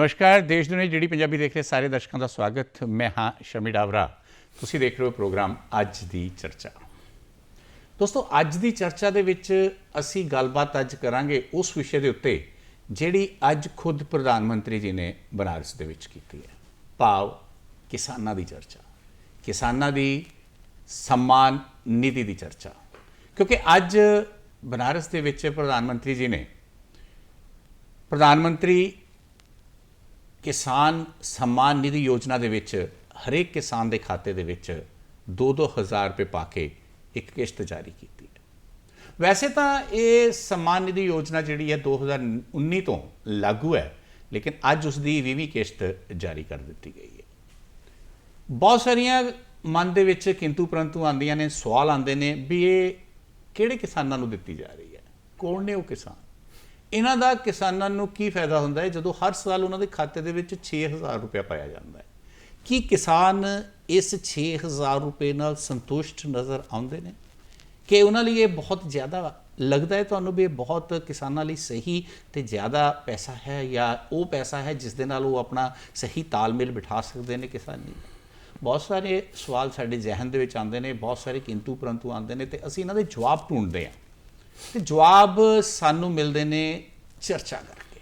ਨਮਸਕਾਰ, ਦੇਸ਼ ਦੁਨੀਆ ਜਿਹੜੀ ਪੰਜਾਬੀ ਦੇਖ ਰਹੇ ਸਾਰੇ ਦਰਸ਼ਕਾਂ ਦਾ ਸਵਾਗਤ। ਮੈਂ ਹਾਂ ਸ਼ਮੀ ਡਾਵਰਾ। ਤੁਸੀਂ ਦੇਖ ਰਹੇ ਹੋ ਪ੍ਰੋਗਰਾਮ ਅੱਜ ਦੀ ਚਰਚਾ। ਦੋਸਤੋ, ਅੱਜ ਦੀ ਚਰਚਾ ਦੇ ਵਿੱਚ ਅਸੀਂ ਗੱਲਬਾਤ ਅੱਜ ਕਰਾਂਗੇ ਉਸ ਵਿਸ਼ੇ ਦੇ ਉੱਤੇ ਜਿਹੜੀ ਅੱਜ ਖੁਦ ਪ੍ਰਧਾਨ ਮੰਤਰੀ ਜੀ ਨੇ ਬਨਾਰਸ ਦੇ ਵਿੱਚ ਕੀਤੀ ਹੈ। ਭਾਵ ਕਿਸਾਨਾਂ ਦੀ ਚਰਚਾ। ਕਿਸਾਨਾਂ ਦੀ ਸਨਮਾਨ ਨਿਧੀ ਦੀ ਚਰਚਾ। ਕਿਉਂਕਿ ਅੱਜ ਬਨਾਰਸ ਦੇ ਵਿੱਚ ਪ੍ਰਧਾਨ ਮੰਤਰੀ ਜੀ ਨੇ ਪ੍ਰਧਾਨ ਮੰਤਰੀ ਕਿਸਾਨ ਸਨਮਾਨ ਨਿਧੀ ਯੋਜਨਾ ਦੇ ਵਿੱਚ, ਹਰੇਕ ਕਿਸਾਨ ਦੇ ਖਾਤੇ ਦੇ ਵਿੱਚ 2-2000 ਰੁਪਏ ਪਾ ਕੇ ਇੱਕ ਕਿਸ਼ਤ ਜਾਰੀ ਕੀਤੀ ਹੈ। ਵੈਸੇ ਤਾਂ ਇਹ ਸਨਮਾਨ ਨਿਧੀ ਯੋਜਨਾ ਜਿਹੜੀ ਹੈ 2019 ਤੋਂ ਲਾਗੂ ਹੈ, ਲੇਕਿਨ ਅੱਜ ਉਸ ਦੀ 20ਵੀਂ ਕਿਸ਼ਤ ਜਾਰੀ ਕਰ ਦਿੱਤੀ ਗਈ ਹੈ। ਬਹੁਤ ਸਾਰੀਆਂ ਮਨ ਦੇ ਵਿੱਚ ਕਿੰਤੂ ਪਰੰਤੂ ਆਉਂਦੀਆਂ ਨੇ, ਸਵਾਲ ਆਉਂਦੇ ਨੇ ਵੀ ਇਹ ਕਿਹੜੇ ਕਿਸਾਨਾਂ ਨੂੰ ਦਿੱਤੀ ਜਾ ਰਹੀ ਹੈ? ਕੌਣ ਨੇ ਉਹ ਕਿਸਾਨ? ਇਹਨਾਂ ਦਾ ਕਿਸਾਨਾਂ ਨੂੰ ਕੀ ਫਾਇਦਾ ਹੁੰਦਾ ਹੈ? ਜਦੋਂ ਹਰ ਸਾਲ ਉਹਨਾਂ ਦੇ ਖਾਤੇ ਦੇ ਵਿੱਚ 6000 ਰੁਪਏ ਪਾਇਆ ਜਾਂਦਾ ਹੈ। ਕੀ ਕਿਸਾਨ ਇਸ 6000 ਰੁਪਏ ਨਾਲ ਸੰਤੁਸ਼ਟ ਨਜ਼ਰ ਆਉਂਦੇ ਨੇ? ਕਿ ਉਹਨਾਂ ਲਈ ਇਹ ਬਹੁਤ ਜ਼ਿਆਦਾ ਲੱਗਦਾ ਹੈ ਤੁਹਾਨੂੰ ਵੀ ਇਹ ਬਹੁਤ ਕਿਸਾਨਾਂ ਲਈ ਸਹੀ ਤੇ ਜ਼ਿਆਦਾ ਪੈਸਾ ਹੈ ਜਾਂ ਉਹ ਪੈਸਾ ਹੈ ਜਿਸ ਦੇ ਨਾਲ ਉਹ ਆਪਣਾ ਸਹੀ ਤਾਲਮੇਲ ਬਿਠਾ ਸਕਦੇ ਨੇ ਕਿਸਾਨੀ ਬਹੁਤ ਸਾਰੇ ਸਵਾਲ ਸਾਡੇ ਜ਼ਿਹਨ ਦੇ ਵਿੱਚ ਆਉਂਦੇ ਨੇ, ਬਹੁਤ ਸਾਰੇ ਕਿੰਤੂ ਪਰੰਤੂ ਆਉਂਦੇ ਨੇ ਤੇ ਅਸੀਂ ਇਹਨਾਂ ਦੇ ਜਵਾਬ ਢੂੰਡਦੇ ਹਾਂ। ਤੇ ਜਵਾਬ ਸਾਨੂੰ ਮਿਲਦੇ ਨੇ ਚਰਚਾ ਕਰਕੇ।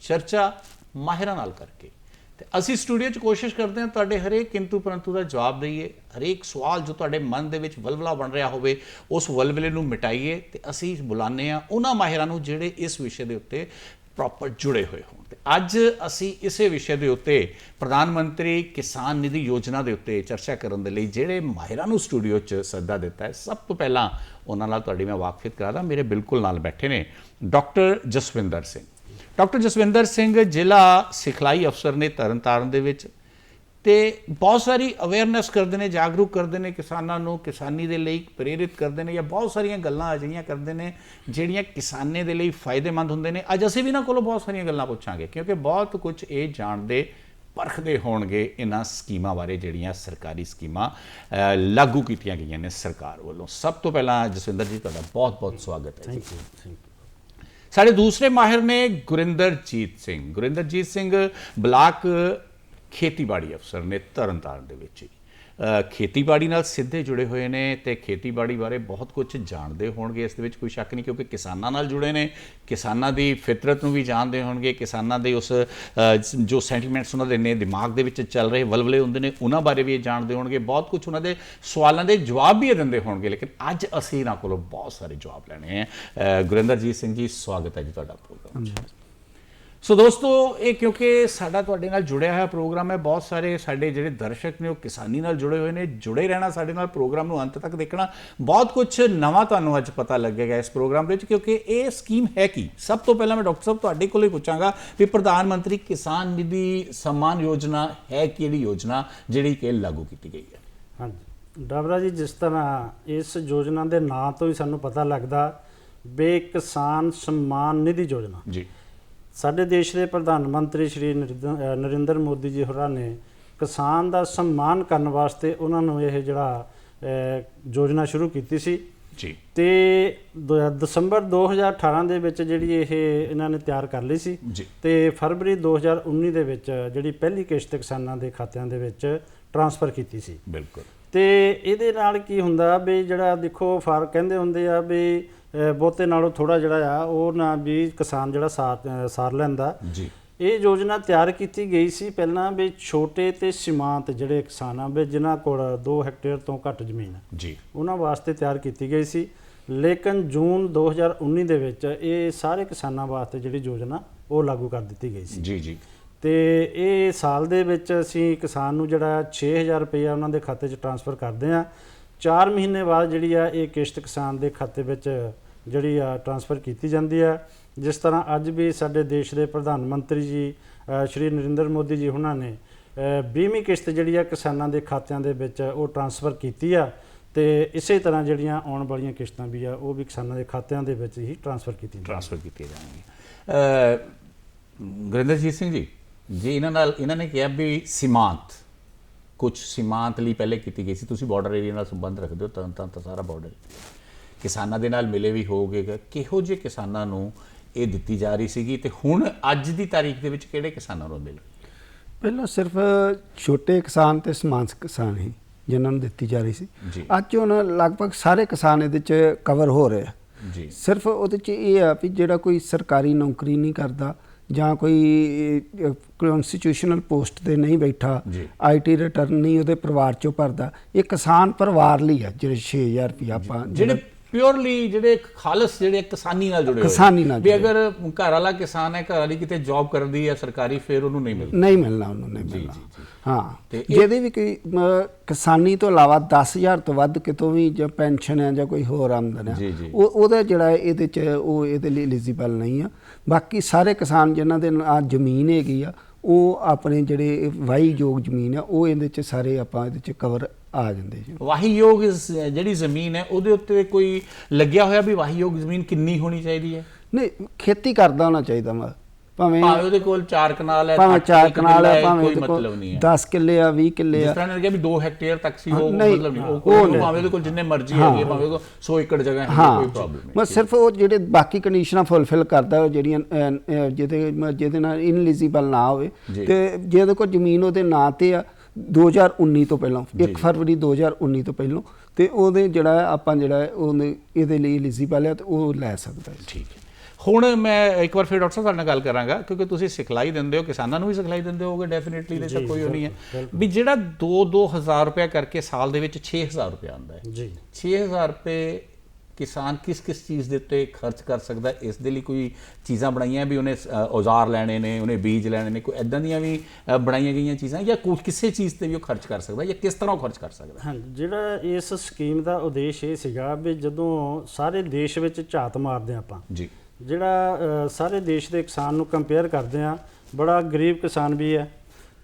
ਚਰਚਾ ਮਾਹਿਰਾਂ ਨਾਲ ਕਰਕੇ। ਤੇ ਅਸੀਂ ਸਟੂਡੀਓ 'ਚ ਕੋਸ਼ਿਸ਼ ਕਰਦੇ ਹਾਂ ਤੁਹਾਡੇ ਹਰੇਕ ਕਿੰਤੂ ਪਰੰਤੂ ਦਾ ਜਵਾਬ ਦਈਏ, ਹਰੇਕ ਸਵਾਲ ਜੋ ਤੁਹਾਡੇ ਮਨ ਦੇ ਵਿੱਚ ਵਲਵਲਾ ਬਣ ਰਿਹਾ ਹੋਵੇ, ਉਸ ਵਲਵਲੇ ਨੂੰ ਮਿਟਾਈਏ ਤੇ ਅਸੀਂ ਬੁਲਾਉਂਦੇ ਹਾਂ ਉਹਨਾਂ ਮਾਹਿਰਾਂ ਨੂੰ ਜਿਹੜੇ ਇਸ ਵਿਸ਼ੇ ਦੇ ਉੱਤੇ ਪ੍ਰੋਪਰ ਜੁੜੇ ਹੋਏ ਹੋਣ। ਤੇ ਅੱਜ ਅਸੀਂ ਇਸੇ ਵਿਸ਼ੇ ਦੇ ਉੱਤੇ ਪ੍ਰਧਾਨ ਮੰਤਰੀ ਕਿਸਾਨ ਨਿਧੀ ਯੋਜਨਾ ਦੇ ਉੱਤੇ ਚਰਚਾ ਕਰਨ ਦੇ ਲਈ ਜਿਹੜੇ ਮਾਹਿਰਾਂ ਨੂੰ ਸਟੂਡੀਓ 'ਚ ਸੱਦਾ ਦਿੱਤਾ ਹੈ, ਸਭ ਤੋਂ ਪਹਿਲਾਂ ਉਹਨਾਂ ਨਾਲ ਤੁਹਾਡੀ ਮੈਂ ਵਾਕਫੀਅਤ ਕਰਾਦਾ, ਮੇਰੇ ਬਿਲਕੁਲ ਨਾਲ ਬੈਠੇ ਨੇ ਡਾਕਟਰ ਜਸਵਿੰਦਰ ਸਿੰਘ। ਡਾਕਟਰ ਜਸਵਿੰਦਰ ਸਿੰਘ ਜ਼ਿਲ੍ਹਾ ਸਿਖਲਾਈ ਅਫਸਰ ਨੇ ਤਰਨਤਾਰਨ ਦੇ ਵਿੱਚ ਤੇ ਬਹੁਤ ਸਾਰੀ ਅਵੇਅਰਨੈਸ ਕਰਦੇ ਨੇ, ਜਾਗਰੂਕ ਕਰਦੇ ਨੇ ਕਿਸਾਨਾਂ ਨੂੰ, ਕਿਸਾਨੀ ਦੇ ਲਈ ਪ੍ਰੇਰਿਤ ਕਰਦੇ ਨੇ ਜਾਂ ਬਹੁਤ ਸਾਰੀਆਂ ਗੱਲਾਂ ਅਜਿਹੀਆਂ ਕਰਦੇ ਨੇ ਜਿਹੜੀਆਂ ਕਿਸਾਨੇ ਦੇ ਲਈ ਫਾਇਦੇਮੰਦ ਹੁੰਦੇ ਨੇ। ਅੱਜ ਅਸੀਂ ਵੀ ਇਹਨਾਂ ਕੋਲੋਂ ਬਹੁਤ ਸਾਰੀਆਂ ਗੱਲਾਂ ਪੁੱਛਾਂਗੇ ਕਿਉਂਕਿ ਬਹੁਤ ਕੁਝ ਇਹ ਜਾਣਦੇ ਪਰਖਦੇ ਹੋਣਗੇ ਇਹਨਾਂ ਸਕੀਮਾਂ ਬਾਰੇ ਜਿਹੜੀਆਂ ਸਰਕਾਰੀ ਸਕੀਮਾਂ ਲਾਗੂ ਕੀਤੀਆਂ ਗਈਆਂ ਨੇ ਸਰਕਾਰ ਵੱਲੋਂ। ਸਭ ਤੋਂ ਪਹਿਲਾਂ ਜਸਵਿੰਦਰ ਜੀ ਤੁਹਾਡਾ ਬਹੁਤ-ਬਹੁਤ ਸਵਾਗਤ ਹੈ ਥੈਂਕ ਯੂ ਥੈਂਕ ਯੂ ਸਾਡੇ ਦੂਸਰੇ ਮਾਹਿਰ ਨੇ ਗੁਰਿੰਦਰਜੀਤ ਸਿੰਘ। ਗੁਰਿੰਦਰਜੀਤ ਸਿੰਘ ਬਲਾਕ ਖੇਤੀਬਾੜੀ ਅਫਸਰ ਨੇ ਤਰਨਤਾਰਨ ਦੇ ਵਿੱਚ ਖੇਤੀਬਾੜੀ ਨਾਲ ਸਿੱਧੇ ਜੁੜੇ ਹੋਏ ਨੇ ਤੇ ਖੇਤੀਬਾੜੀ ਬਾਰੇ ਬਹੁਤ ਕੁਝ ਜਾਣਦੇ ਹੋਣਗੇ। ਇਸ ਦੇ ਵਿੱਚ ਕੋਈ ਸ਼ੱਕ ਨਹੀਂ ਕਿਉਂਕਿ ਕਿਸਾਨਾਂ ਨਾਲ ਜੁੜੇ ਨੇ। ਕਿਸਾਨਾਂ ਦੀ ਫਿਤਰਤ ਨੂੰ ਵੀ ਜਾਣਦੇ ਹੋਣਗੇ। ਕਿਸਾਨਾਂ ਦੇ ਉਸ ਜੋ ਸੈਂਟੀਮੈਂਟਸ ਉਹਨਾਂ ਦੇ ਨੇ, ਦਿਮਾਗ ਦੇ ਵਿੱਚ ਚੱਲ ਰਹੇ ਵਲਵਲੇ ਹੁੰਦੇ ਨੇ, ਉਹਨਾਂ ਬਾਰੇ ਵੀ ਇਹ ਜਾਣਦੇ ਹੋਣਗੇ। ਬਹੁਤ ਕੁਝ ਉਹਨਾਂ ਦੇ ਸਵਾਲਾਂ ਦੇ ਜਵਾਬ ਵੀ ਇਹ ਦਿੰਦੇ ਹੋਣਗੇ। ਲੇਕਿਨ ਅੱਜ ਅਸੀਂ ਇਹਨਾਂ ਕੋਲੋਂ ਬਹੁਤ ਸਾਰੇ ਜਵਾਬ ਲੈਣੇ ਹੈ ਗੁਰਿੰਦਰਜੀਤ ਸਿੰਘ ਜੀ, ਸਵਾਗਤ ਹੈ ਜੀ ਤੁਹਾਡਾ ਪ੍ਰੋਗਰਾਮ ਸੋ ਦੋਸਤੋ ਇਹ ਕਿਉਂਕਿ ਸਾਡਾ ਤੁਹਾਡੇ ਨਾਲ ਜੁੜਿਆ ਹੋਇਆ ਪ੍ਰੋਗਰਾਮ ਹੈ ਬਹੁਤ ਸਾਰੇ ਸਾਡੇ ਜਿਹੜੇ ਦਰਸ਼ਕ ਨੇ ਉਹ ਕਿਸਾਨੀ ਨਾਲ ਜੁੜੇ ਹੋਏ ਨੇ ਜੁੜੇ ਰਹਿਣਾ ਸਾਡੇ ਨਾਲ ਪ੍ਰੋਗਰਾਮ ਨੂੰ ਅੰਤ ਤੱਕ ਦੇਖਣਾ। ਬਹੁਤ ਕੁਝ ਨਵਾਂ ਤੁਹਾਨੂੰ ਅੱਜ ਪਤਾ ਲੱਗੇਗਾ ਇਸ ਪ੍ਰੋਗਰਾਮ ਵਿੱਚ ਕਿਉਂਕਿ ਇਹ ਸਕੀਮ ਹੈ ਕੀ? ਸਭ ਤੋਂ ਪਹਿਲਾਂ ਮੈਂ ਡਾਕਟਰ ਸਾਹਿਬ ਤੁਹਾਡੇ ਕੋਲੋਂ ਹੀ ਪੁੱਛਾਂਗਾ ਵੀ ਪ੍ਰਧਾਨ ਮੰਤਰੀ ਕਿਸਾਨ ਨਿਧੀ ਸਨਮਾਨ ਯੋਜਨਾ ਹੈ ਕਿਹੜੀ ਯੋਜਨਾ ਜਿਹੜੀ ਕਿ ਲਾਗੂ ਕੀਤੀ ਗਈ ਹੈ? ਹਾਂਜੀ। ਡਾਬਰਾ ਜੀ ਜਿਸ ਤਰ੍ਹਾਂ ਇਸ ਯੋਜਨਾ ਦੇ ਨਾਂ ਤੋਂ ਹੀ ਸਾਨੂੰ ਪਤਾ ਲੱਗਦਾ ਬੇ ਕਿਸਾਨ ਸਨਮਾਨ ਨਿਧੀ ਯੋਜਨਾ। ਜੀ। ਸਾਡੇ ਦੇਸ਼ ਦੇ ਪ੍ਰਧਾਨ ਮੰਤਰੀ ਸ਼੍ਰੀ ਨਰਿੰਦਰ- ਮੋਦੀ ਜੀ ਹੋਰਾਂ ਨੇ ਕਿਸਾਨ ਦਾ ਸਨਮਾਨ ਕਰਨ ਵਾਸਤੇ ਉਹਨਾਂ ਨੂੰ ਇਹ ਜਿਹੜਾ ਯੋਜਨਾ ਸ਼ੁਰੂ ਕੀਤੀ ਸੀ। ਜੀ। ਤੇ ਦਸੰਬਰ 2018 ਦੇ ਵਿੱਚ ਜਿਹੜੀ ਇਹ ਇਹਨਾਂ ਨੇ ਤਿਆਰ ਕਰ ਲਈ ਸੀ। ਜੀ। ਤੇ ਫਰਵਰੀ 2019 ਦੇ ਵਿੱਚ ਜਿਹੜੀ ਪਹਿਲੀ ਕਿਸ਼ਤ ਕਿਸਾਨਾਂ ਦੇ ਖਾਤਿਆਂ ਦੇ ਵਿੱਚ ਟਰਾਂਸਫਰ ਕੀਤੀ ਸੀ। ਬਿਲਕੁਲ। ਤੇ ਇਹਦੇ ਨਾਲ ਕੀ ਹੁੰਦਾ ਵੀ ਜਿਹੜਾ ਦੇਖੋ ਫਰ ਕਹਿੰਦੇ ਹੁੰਦੇ ਆ ਵੀ ਬਹੁਤੇ ਨਾਲੋਂ ਥੋੜਾ ਜਿਹੜਾ ਆ ਉਹ ਨਾ ਵੀ ਕਿਸਾਨ ਜਿਹੜਾ ਸਾਰ ਸਾਰ ਲੈਂਦਾ। ਜੀ। ਇਹ ਯੋਜਨਾ ਤਿਆਰ ਕੀਤੀ ਗਈ ਸੀ ਪਹਿਲਾਂ ਵੀ ਛੋਟੇ ਤੇ ਸੀਮਾਂਤ ਜਿਹੜੇ ਕਿਸਾਨ ਆ ਵੀ ਜਿਨ੍ਹਾਂ ਕੋਲ 2 ਹੈਕਟੇਅਰ ਤੋਂ ਘੱਟ ਜ਼ਮੀਨ। ਹੈ ਜੀ। ਉਹਨਾਂ ਵਾਸਤੇ ਤਿਆਰ ਕੀਤੀ ਗਈ ਸੀ। ਲੇਕਿਨ ਜੂਨ 2019 ਦੇ ਵਿੱਚ ਇਹ ਸਾਰੇ ਕਿਸਾਨਾਂ ਵਾਸਤੇ ਜਿਹੜੀ ਯੋਜਨਾ ਉਹ ਲਾਗੂ ਕਰ ਦਿੱਤੀ ਗਈ ਸੀ। ਜੀ ਜੀ। ਤੇ ਇਹ ਸਾਲ ਦੇ ਵਿੱਚ ਅਸੀਂ ਕਿਸਾਨ ਨੂੰ ਜਿਹੜਾ 6000 ਰੁਪਏ ਉਹਨਾਂ ਦੇ ਖਾਤੇ 'ਚ ਟਰਾਂਸਫਰ ਕਰਦੇ ਆ 4 ਮਹੀਨੇ ਬਾਅਦ ਜਿਹੜੀ ਆ ਇਹ ਕਿਸ਼ਤ ਕਿਸਾਨ ਦੇ ਖਾਤੇ ਵਿੱਚ ਜਿਹੜੀ ਆ ਟਰਾਂਸਫਰ ਕੀਤੀ ਜਾਂਦੀ ਆ ਜਿਸ ਤਰ੍ਹਾਂ ਅੱਜ ਵੀ ਸਾਡੇ ਦੇਸ਼ ਦੇ ਪ੍ਰਧਾਨ ਮੰਤਰੀ ਜੀ ਸ਼੍ਰੀ ਨਰਿੰਦਰ ਮੋਦੀ ਜੀ ਉਹਨਾਂ ਨੇ 20ਵੀਂ ਕਿਸ਼ਤ ਜਿਹੜੀ ਆ ਕਿਸਾਨਾਂ ਦੇ ਖਾਤਿਆਂ ਦੇ ਵਿੱਚ ਉਹ ਟਰਾਂਸਫਰ ਕੀਤੀ ਆ ਤੇ ਇਸੇ ਤਰ੍ਹਾਂ ਜਿਹੜੀਆਂ ਆਉਣ ਵਾਲੀਆਂ ਕਿਸ਼ਤਾਂ ਵੀ ਆ, ਉਹ ਵੀ ਕਿਸਾਨਾਂ ਦੇ ਖਾਤਿਆਂ ਦੇ ਵਿੱਚ ਹੀ ਟਰਾਂਸਫਰ ਕੀਤੀ ਟਰਾਂਸਫਰ ਕੀਤੀਆਂ ਜਾਣਗੀਆਂ। ਗੁਰਿੰਦਰਜੀਤ ਸਿੰਘ ਜੀ ਜੀ ਇਹਨਾਂ ਨਾਲ, ਇਹਨਾਂ ਨੇ ਕਿਹਾ ਵੀ ਸੀਮਾਂਤ ਕੁਝ ਸੀਮਾਂਤ ਲਈ ਪਹਿਲੇ ਕੀਤੀ ਗਈ ਸੀ, ਤੁਸੀਂ ਬਾਰਡਰ ਏਰੀਆ ਨਾਲ ਸੰਬੰਧ ਰੱਖਦੇ ਹੋ, ਤਾਂ ਤਾਂ ਤਾਂ ਸਾਰਾ ਬਾਰਡਰ ਕਿਸਾਨਾਂ ਦੇ ਨਾਲ ਮਿਲੇ ਵੀ ਹੋਗੇ ਕਿਹੋ ਜਿਹੇ ਕਿਸਾਨਾਂ ਨੂੰ ਇਹ ਦਿੱਤੀ ਜਾ ਰਹੀ ਸੀਗੀ ਤੇ ਹੁਣ ਅੱਜ ਦੀ ਤਾਰੀਖ ਦੇ ਵਿੱਚ ਕਿਹੜੇ ਕਿਸਾਨਾਂ ਨੂੰ ਮਿਲ ਪਹਿਲਾਂ ਸਿਰਫ ਛੋਟੇ ਕਿਸਾਨ ਤੇ ਸਮਾਨ ਕਿਸਾਨ ਹੀ ਜਿਨ੍ਹਾਂ ਨੂੰ ਦਿੱਤੀ ਜਾ ਰਹੀ ਸੀ। ਅੱਜ ਹੁਣ ਲਗਭਗ ਸਾਰੇ ਕਿਸਾਨ ਇਹਦੇ ਚ ਕਵਰ ਹੋ ਰਹੇ ਆ ਜੀ ਸਿਰਫ ਉਹਦੇ ਚ ਇਹ ਆ ਵੀ ਜਿਹੜਾ ਕੋਈ ਸਰਕਾਰੀ ਨੌਕਰੀ ਨਹੀਂ ਕਰਦਾ ਜਾਂ ਕੋਈ ਕਨਸਟੀਟਿਊਸ਼ਨਲ ਪੋਸਟ ਤੇ ਨਹੀਂ ਬੈਠਾ। ਆਈਟੀ ਰਿਟਰਨ ਨਹੀਂ ਉਹਦੇ ਪਰਿਵਾਰ ਚੋਂ ਭਰਦਾ ਇਹ ਕਿਸਾਨ ਪਰਿਵਾਰ ਲਈ ਆ ਜਿਹੜੇ 6000 ਰੁਪਏ ਆਪਾਂ ਜਿਹੜੇ ਪਿਓਰਲੀ ਜਿਹੜੇ ਖਾਲਸ ਜਿਹੜੇ ਕਿਸਾਨੀ ਨਾਲ ਜੁੜੇ ਹੋਏ ਕਿਸਾਨੀ ਨਾਲ ਵੀ। ਅਗਰ ਘਰ ਵਾਲਾ ਕਿਸਾਨ ਹੈ ਘਰ ਵਾਲੀ ਕਿਤੇ ਜੌਬ ਕਰਦੀ ਹੈ ਸਰਕਾਰੀ ਫਿਰ ਉਹਨੂੰ ਨਹੀਂ ਮਿਲਦਾ। ਨਹੀਂ ਮਿਲਣਾ ਉਹਨੂੰ ਨਹੀਂ ਮਿਲਣਾ। ਹਾਂ। ਜਿਹਦੇ ਵੀ ਕੋਈ ਕਿਸਾਨੀ ਤੋਂ ਇਲਾਵਾ 10000 ਤੋਂ ਵੱਧ ਕਿਤੋਂ ਵੀ ਜਾਂ ਪੈਨਸ਼ਨ ਹੈ ਜਾਂ ਕੋਈ ਹੋਰ ਆਮਦਨ ਹੈ। ਉਹ ਉਹਦਾ ਜਿਹੜਾ ਇਹਦੇ ਚ ਉਹ ਇਹਦੇ ਲਈ ਐਲੀਜੀਬਲ ਨਹੀਂ ਆ। ਬਾਕੀ ਸਾਰੇ ਕਿਸਾਨ ਜਿਨ੍ਹਾਂ ਦੇ ਨਾਲ ਜ਼ਮੀਨ ਹੈਗੀ ਆ ਉਹ ਆਪਣੇ ਜਿਹੜੇ ਵਾਹੀ ਯੋਗ ਜ਼ਮੀਨ ਆ ਉਹ ਇਹਦੇ ਚ ਸਾਰੇ ਆਪਾਂ ਇਹਦੇ ਚ ਕਵਰ ਆ ਜਾਂਦੇ ਜੀ। ਵਾਹੀਯੋਗ ਇਸ- ਜਿਹੜੀ ਜ਼ਮੀਨ ਹੈ ਉਹਦੇ ਉੱਤੇ ਕੋਈ ਲੱਗਿਆ ਹੋਇਆ ਵੀ ਵਾਹੀਯੋਗ ਜ਼ਮੀਨ ਕਿੰਨੀ ਹੋਣੀ ਚਾਹੀਦੀ ਹੈ? ਨਹੀਂ ਖੇਤੀ ਕਰਦਾ ਹੋਣਾ ਚਾਹੀਦਾ ਵਾ। ਭਾਵੇਂ ਭਾਵੇਂ ਉਹਦੇ ਕੋਲ 4 ਕਨਾਲ ਹੈ ਭਾਵੇਂ ਅੱਠ ਚਾਰ ਕਿੱਲੇ ਕਨਾਲ ਹੈ ਭਾਵੇਂ ਕੋਈ ਮਤਲਬ ਨਹੀਂ ਹੈ। 10 ਕਿੱਲੇ ਆ 20 ਕਿੱਲੇ ਜਿਸ ਆ ਤਰ੍ਹਾਂ ਨੇ ਕਿਹਾ ਵੀ 2 ਹੈਕਟੇਅਰ ਤੱਕ ਸੀ ਹਾਂ, ਉਹ ਮਤਲਬ ਨਹੀਂ ਉਹ ਉਹ। ਭਾਵੇਂ ਉਹਦੇ ਕੋਲ ਜਿੰਨੇ ਮਰਜ਼ੀ। ਹੈਗੇ ਭਾਵੇਂ ਕੋਲ 100 ਏਕੜ ਜਗ੍ਹਾ ਹੈ। ਕੋਈ ਪ੍ਰੋਬਲਮ ਨਹੀਂ। ਬਸ ਸਿਰਫ ਉਹ ਜਿਹੜੇ ਬਾਕੀ ਕੰਡੀਸ਼ਨਾਂ ਫੁੱਲਫਿਲ ਕਰਦਾ ਉਹ ਜਿਹੜੀਆਂ ਜਿਹਦੇ ਮ- ਜਿਹਦੇ ਨਾਲ ਇਨਐਲੀਜੀਬਲ ਨਾ ਹੋਵੇ। ਤੇ ਜਿਹਦੇ ਕੋਲ ਜ਼ਮੀਨ ਉਹਦੇ ਨਾਂ ਤੇ ਆ 2019 ਤੋਂ ਪਹਿਲਾਂ 1 ਫਰਵਰੀ 2019 ਤੋਂ ਪਹਿਲਾਂ ਤੇ ਉਹਦੇ ਜਿਹੜਾ ਆਪਾਂ ਜਿਹੜਾ ਉਹਨੇ ਇਹਦੇ ਲਈ ਐਲੀਜੀਬਲ ਹੈ ਤੇ ਉਹ ਲੈ ਸਕਦਾ ਹੈ। ਠੀਕ ਹੈ। ਹੁਣ ਮੈਂ ਇੱਕ ਵਾਰ ਫਿਰ ਡਾਕਟਰ ਸਾਹਿਬ ਨਾਲ ਗੱਲ ਕਰਾਂਗਾ ਕਿਉਂਕਿ ਤੁਸੀਂ ਸਿਖਲਾਈ ਦਿੰਦੇ ਹੋ ਕਿਸਾਨਾਂ ਨੂੰ ਵੀ ਸਿਖਲਾਈ ਦਿੰਦੇ ਹੋਗੇ ਡੈਫੀਨਿਟਲੀ ਇਹਦੇ 'ਚ ਕੋਈ ਨਹੀਂ ਹੈ। ਵੀ ਜਿਹੜਾ 2-2000 ਰੁਪਏ ਕਰਕੇ ਸਾਲ ਦੇ ਵਿੱਚ 6000 ਰੁਪਏ ਆਉਂਦਾ ਹੈ। ਜੀ। 6000 ਰੁਪਏ ਕਿਸਾਨ ਕਿਸ ਕਿਸ ਚੀਜ਼ ਦੇ ਉੱਤੇ ਖਰਚ ਕਰ ਸਕਦਾ? ਇਸ ਦੇ ਲਈ ਕੋਈ ਚੀਜ਼ਾਂ ਬਣਾਈਆਂ ਵੀ ਉਹਨੇ ਔਜ਼ਾਰ ਲੈਣੇ ਨੇ ਉਹਨੇ ਬੀਜ ਲੈਣੇ ਨੇ ਕੋਈ ਐਦਾਂ ਦੀਆਂ ਵੀ ਬਣਾਈਆਂ ਗਈਆਂ ਚੀਜ਼ਾਂ ਜਾਂ ਕੋਈ ਕਿਸੇ ਚੀਜ਼ ਤੇ ਵੀ ਉਹ ਖਰਚ ਕਰ ਸਕਦਾ ਜਾਂ ਕਿਸ ਤਰ੍ਹਾਂ ਉਹ ਖਰਚ ਕਰ ਸਕਦਾ ਹਾਂ ਜਿਹੜਾ ਇਸ ਸਕੀਮ ਦਾ ਉਦੇਸ਼ ਇਹ ਸੀਗਾ ਵੀ ਜਦੋਂ ਸਾਰੇ ਦੇਸ਼ ਵਿੱਚ ਝਾਤ ਮਾਰਦੇ ਆਪਾਂ ਜੀ ਜਿਹੜਾ ਸਾਰੇ ਦੇਸ਼ ਦੇ ਕਿਸਾਨ ਨੂੰ ਕੰਪੇਅਰ ਕਰਦੇ ਆ ਬੜਾ ਗਰੀਬ ਕਿਸਾਨ ਵੀ ਹੈ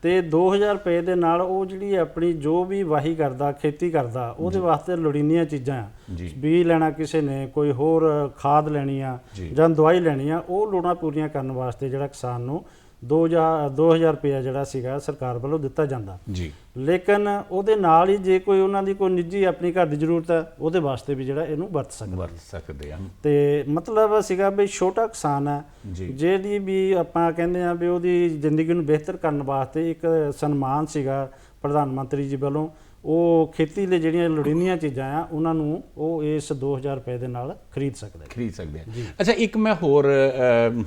ਤੇ 2000 ਰੁਪਏ ਦੇ ਨਾਲ ਉਹ ਜਿਹੜੀ ਆਪਣੀ ਜੋ ਵੀ ਵਾਹੀ ਕਰਦਾ ਖੇਤੀ ਕਰਦਾ ਉਹਦੇ ਵਾਸਤੇ ਲੋੜੀਂਦੀਆਂ ਚੀਜ਼ਾਂ ਆ। ਬੀਜ ਲੈਣਾ ਕਿਸੇ ਨੇ ਕੋਈ ਹੋਰ ਖਾਦ ਲੈਣੀ ਆ। ਜਾਂ ਦਵਾਈ ਲੈਣੀ ਆ ਉਹ ਲੋੜਾਂ ਪੂਰੀਆਂ ਕਰਨ ਵਾਸਤੇ ਜਿਹੜਾ ਕਿਸਾਨ ਨੂੰ 2000 2000 ਰੁਪਏ ਜਿਹੜਾ ਸੀਗਾ ਸਰਕਾਰ ਵੱਲੋਂ ਦਿੱਤਾ ਜਾਂਦਾ। ਜੀ। ਲੇਕਿਨ ਉਹਦੇ ਨਾਲ ਹੀ ਜੇ ਕੋਈ ਉਹਨਾਂ ਦੀ ਕੋਈ ਨਿੱਜੀ ਆਪਣੀ ਘਰ ਦੀ ਜ਼ਰੂਰਤ ਹੈ ਉਹਦੇ ਵਾਸਤੇ ਵੀ ਜਿਹੜਾ ਇਹਨੂੰ ਵਰਤ ਸਕਦਾ ਵਰਤ ਸਕਦੇ ਆ ਤੇ ਮਤਲਬ ਸੀਗਾ ਵੀ ਛੋਟਾ ਕਿਸਾਨ ਹੈ। ਜਿਹਦੀ ਵੀ ਆਪਾਂ ਕਹਿੰਦੇ ਆ ਵੀ ਉਹਦੀ ਜ਼ਿੰਦਗੀ ਨੂੰ ਬਿਹਤਰ ਕਰਨ ਵਾਸਤੇ ਇੱਕ ਸਨਮਾਨ ਸੀਗਾ ਪ੍ਰਧਾਨ ਮੰਤਰੀ ਜੀ ਵੱਲੋਂ ਉਹ ਖੇਤੀ ਲਈ ਜਿਹੜੀਆਂ ਲੋੜੀਂਦੀਆਂ ਚੀਜ਼ਾਂ ਆ ਉਹਨਾਂ ਨੂੰ ਉਹ ਇਸ 2000 ਰੁਪਏ ਦੇ ਨਾਲ ਖਰੀਦ ਸਕਦਾ ਹੈ ਖਰੀਦ ਸਕਦੇ ਆ। ਅੱਛਾ ਇੱਕ ਮੈਂ ਹੋਰ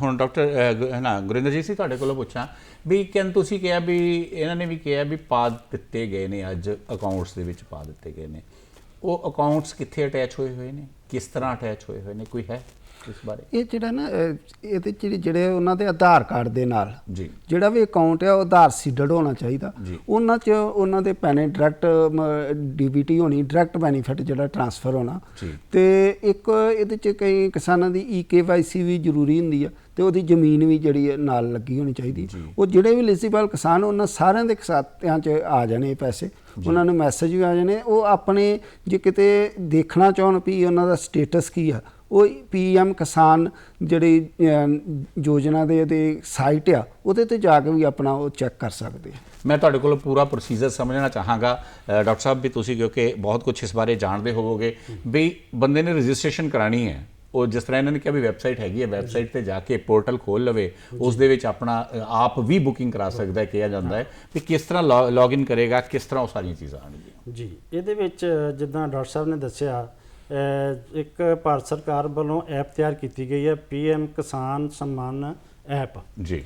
ਹੁਣ ਡਾਕਟਰ ਨਾ ਗੁਰਿੰਦਰ ਜੀ ਸੀ ਤੁਹਾਡੇ ਕੋਲੋਂ ਪੁੱਛਾਂ ਵੀ ਕਿਨ ਤੁਸੀਂ ਕਿਹਾ ਵੀ ਇਹਨਾਂ ਨੇ ਵੀ ਕਿਹਾ ਵੀ ਪਾ ਦਿੱਤੇ ਗਏ ਨੇ ਅੱਜ ਅਕਾਊਂਟਸ ਦੇ ਵਿੱਚ ਪਾ ਦਿੱਤੇ ਗਏ ਨੇ। ਉਹ ਅਕਾਊਂਟਸ ਕਿੱਥੇ ਅਟੈਚ ਹੋਏ ਹੋਏ ਨੇ? ਕਿਸ ਤਰ੍ਹਾਂ ਅਟੈਚ ਹੋਏ ਹੋਏ ਨੇ? ਕੋਈ ਹੈ? ਇਸ ਬਾਰੇ? ਇਹ ਜਿਹੜਾ ਨਾ ਇਹਦੇ ਚ ਜਿਹੜੇ- ਜਿਹੜੇ ਉਹਨਾਂ ਦੇ ਆਧਾਰ ਕਾਰਡ ਦੇ ਨਾਲ ਜੀ। ਜਿਹੜਾ ਵੀ ਅਕਾਊਂਟ ਹੈ ਉਹ ਆਧਾਰ ਸੀਡਡ ਹੋਣਾ ਚਾਹੀਦਾ। ਉਹਨਾਂ 'ਚ ਉਹਨਾਂ ਦੇ ਪੈਣੇ ਡਾਇਰੈਕਟ ਡੀਬੀਟੀ ਹੋਣੀ ਡਾਇਰੈਕਟ ਬੈਨੀਫਿਟ ਜਿਹੜਾ ਟ੍ਰਾਂਸਫਰ ਹੋਣਾ। ਤੇ ਇੱਕ ਇਹਦੇ ਚ ਕਈ ਕਿਸਾਨਾਂ ਦੀ ਈਕੇਵਾਈਸੀ ਵੀ ਜ਼ਰੂਰੀ ਹੁੰਦੀ ਆ ਤੇ ਉਹਦੀ ਜ਼ਮੀਨ ਵੀ ਜਿਹੜੀ ਹੈ ਨਾਲ ਲੱਗੀ ਹੋਣੀ ਚਾਹੀਦੀ। ਉਹ ਜਿਹੜੇ ਵੀ ਐਲੀਜੀਬਲ ਕਿਸਾਨ ਉਹਨਾਂ ਸਾਰਿਆਂ ਦੇ ਖਾਤਿਆਂ 'ਚ ਆ ਜਾਣੇ ਪੈਸੇ। ਉਹਨਾਂ ਨੂੰ ਮੈਸੇਜ ਵੀ ਆ ਜਾਣੇ। ਉਹ ਆਪਣੇ ਜੇ ਕਿਤੇ ਦੇਖਣਾ ਚਾਹਣ ਵੀ ਉਹਨਾਂ ਦਾ ਸਟੇਟਸ ਕੀ ਆ ਉਹ ਪੀਐਮ ਕਿਸਾਨ ਜਿਹੜੀ ਯੋਜਨਾ ਦੇ ਦੇ ਸਾਈਟ ਆ ਉਹਦੇ ਤੇ ਜਾ ਕੇ ਵੀ ਆਪਣਾ ਉਹ ਚੈੱਕ ਕਰ ਸਕਦੇ ਆ। ਮੈਂ ਤੁਹਾਡੇ ਕੋਲ ਪੂਰਾ ਪ੍ਰੋਸੀਜਰ ਸਮਝਣਾ ਚਾਹਾਂਗਾ। ਡਾਕਟਰ ਸਾਹਿਬ ਵੀ ਤੁਸੀਂ ਕਿਉਂਕਿ ਬਹੁਤ ਕੁਝ ਇਸ ਬਾਰੇ ਜਾਣਦੇ ਹੋਵੋਗੇ ਵੀ ਬੰਦੇ ਨੇ ਰਜਿਸਟ੍ਰੇਸ਼ਨ ਕਰਾਣੀ ਹੈ। ਉਹ ਜਿਸ ਤਰ੍ਹਾਂ ਇਹਨਾਂ ਨੇ ਕਿਹਾ ਵੀ ਵੈਬਸਾਈਟ ਹੈਗੀ ਹੈ ਵੈਬਸਾਈਟ ਤੇ ਜਾ ਕੇ ਪੋਰਟਲ ਖੋਲ ਲਵੇ ਉਸ ਦੇ ਵਿੱਚ ਆਪਣਾ ਆਪ ਵੀ ਬੁਕਿੰਗ ਕਰਾ ਸਕਦਾ ਹੈ ਕਿਹਾ ਜਾਂਦਾ ਹੈ ਵੀ ਕਿਸ ਤਰ੍ਹਾਂ ਲੌਗਇਨ ਕਰੇਗਾ ਕਿਸ ਤਰ੍ਹਾਂ ਉਹ ਸਾਰੀਆਂ ਚੀਜ਼ਾਂ ਆਣਗੀਆਂ ਜੀ ਇਹਦੇ ਵਿੱਚ ਜਿੱਦਾਂ ਡਾਕਟਰ ਸਾਹਿਬ ਨੇ ਦੱਸਿਆ ਇੱਕ ਭਾਰਤ ਸਰਕਾਰ ਵੱਲੋਂ ਐਪ ਤਿਆਰ ਕੀਤੀ ਗਈ ਹੈ ਪੀਐਮ ਕਿਸਾਨ ਸਨਮਾਨ ਐਪ। ਜੀ।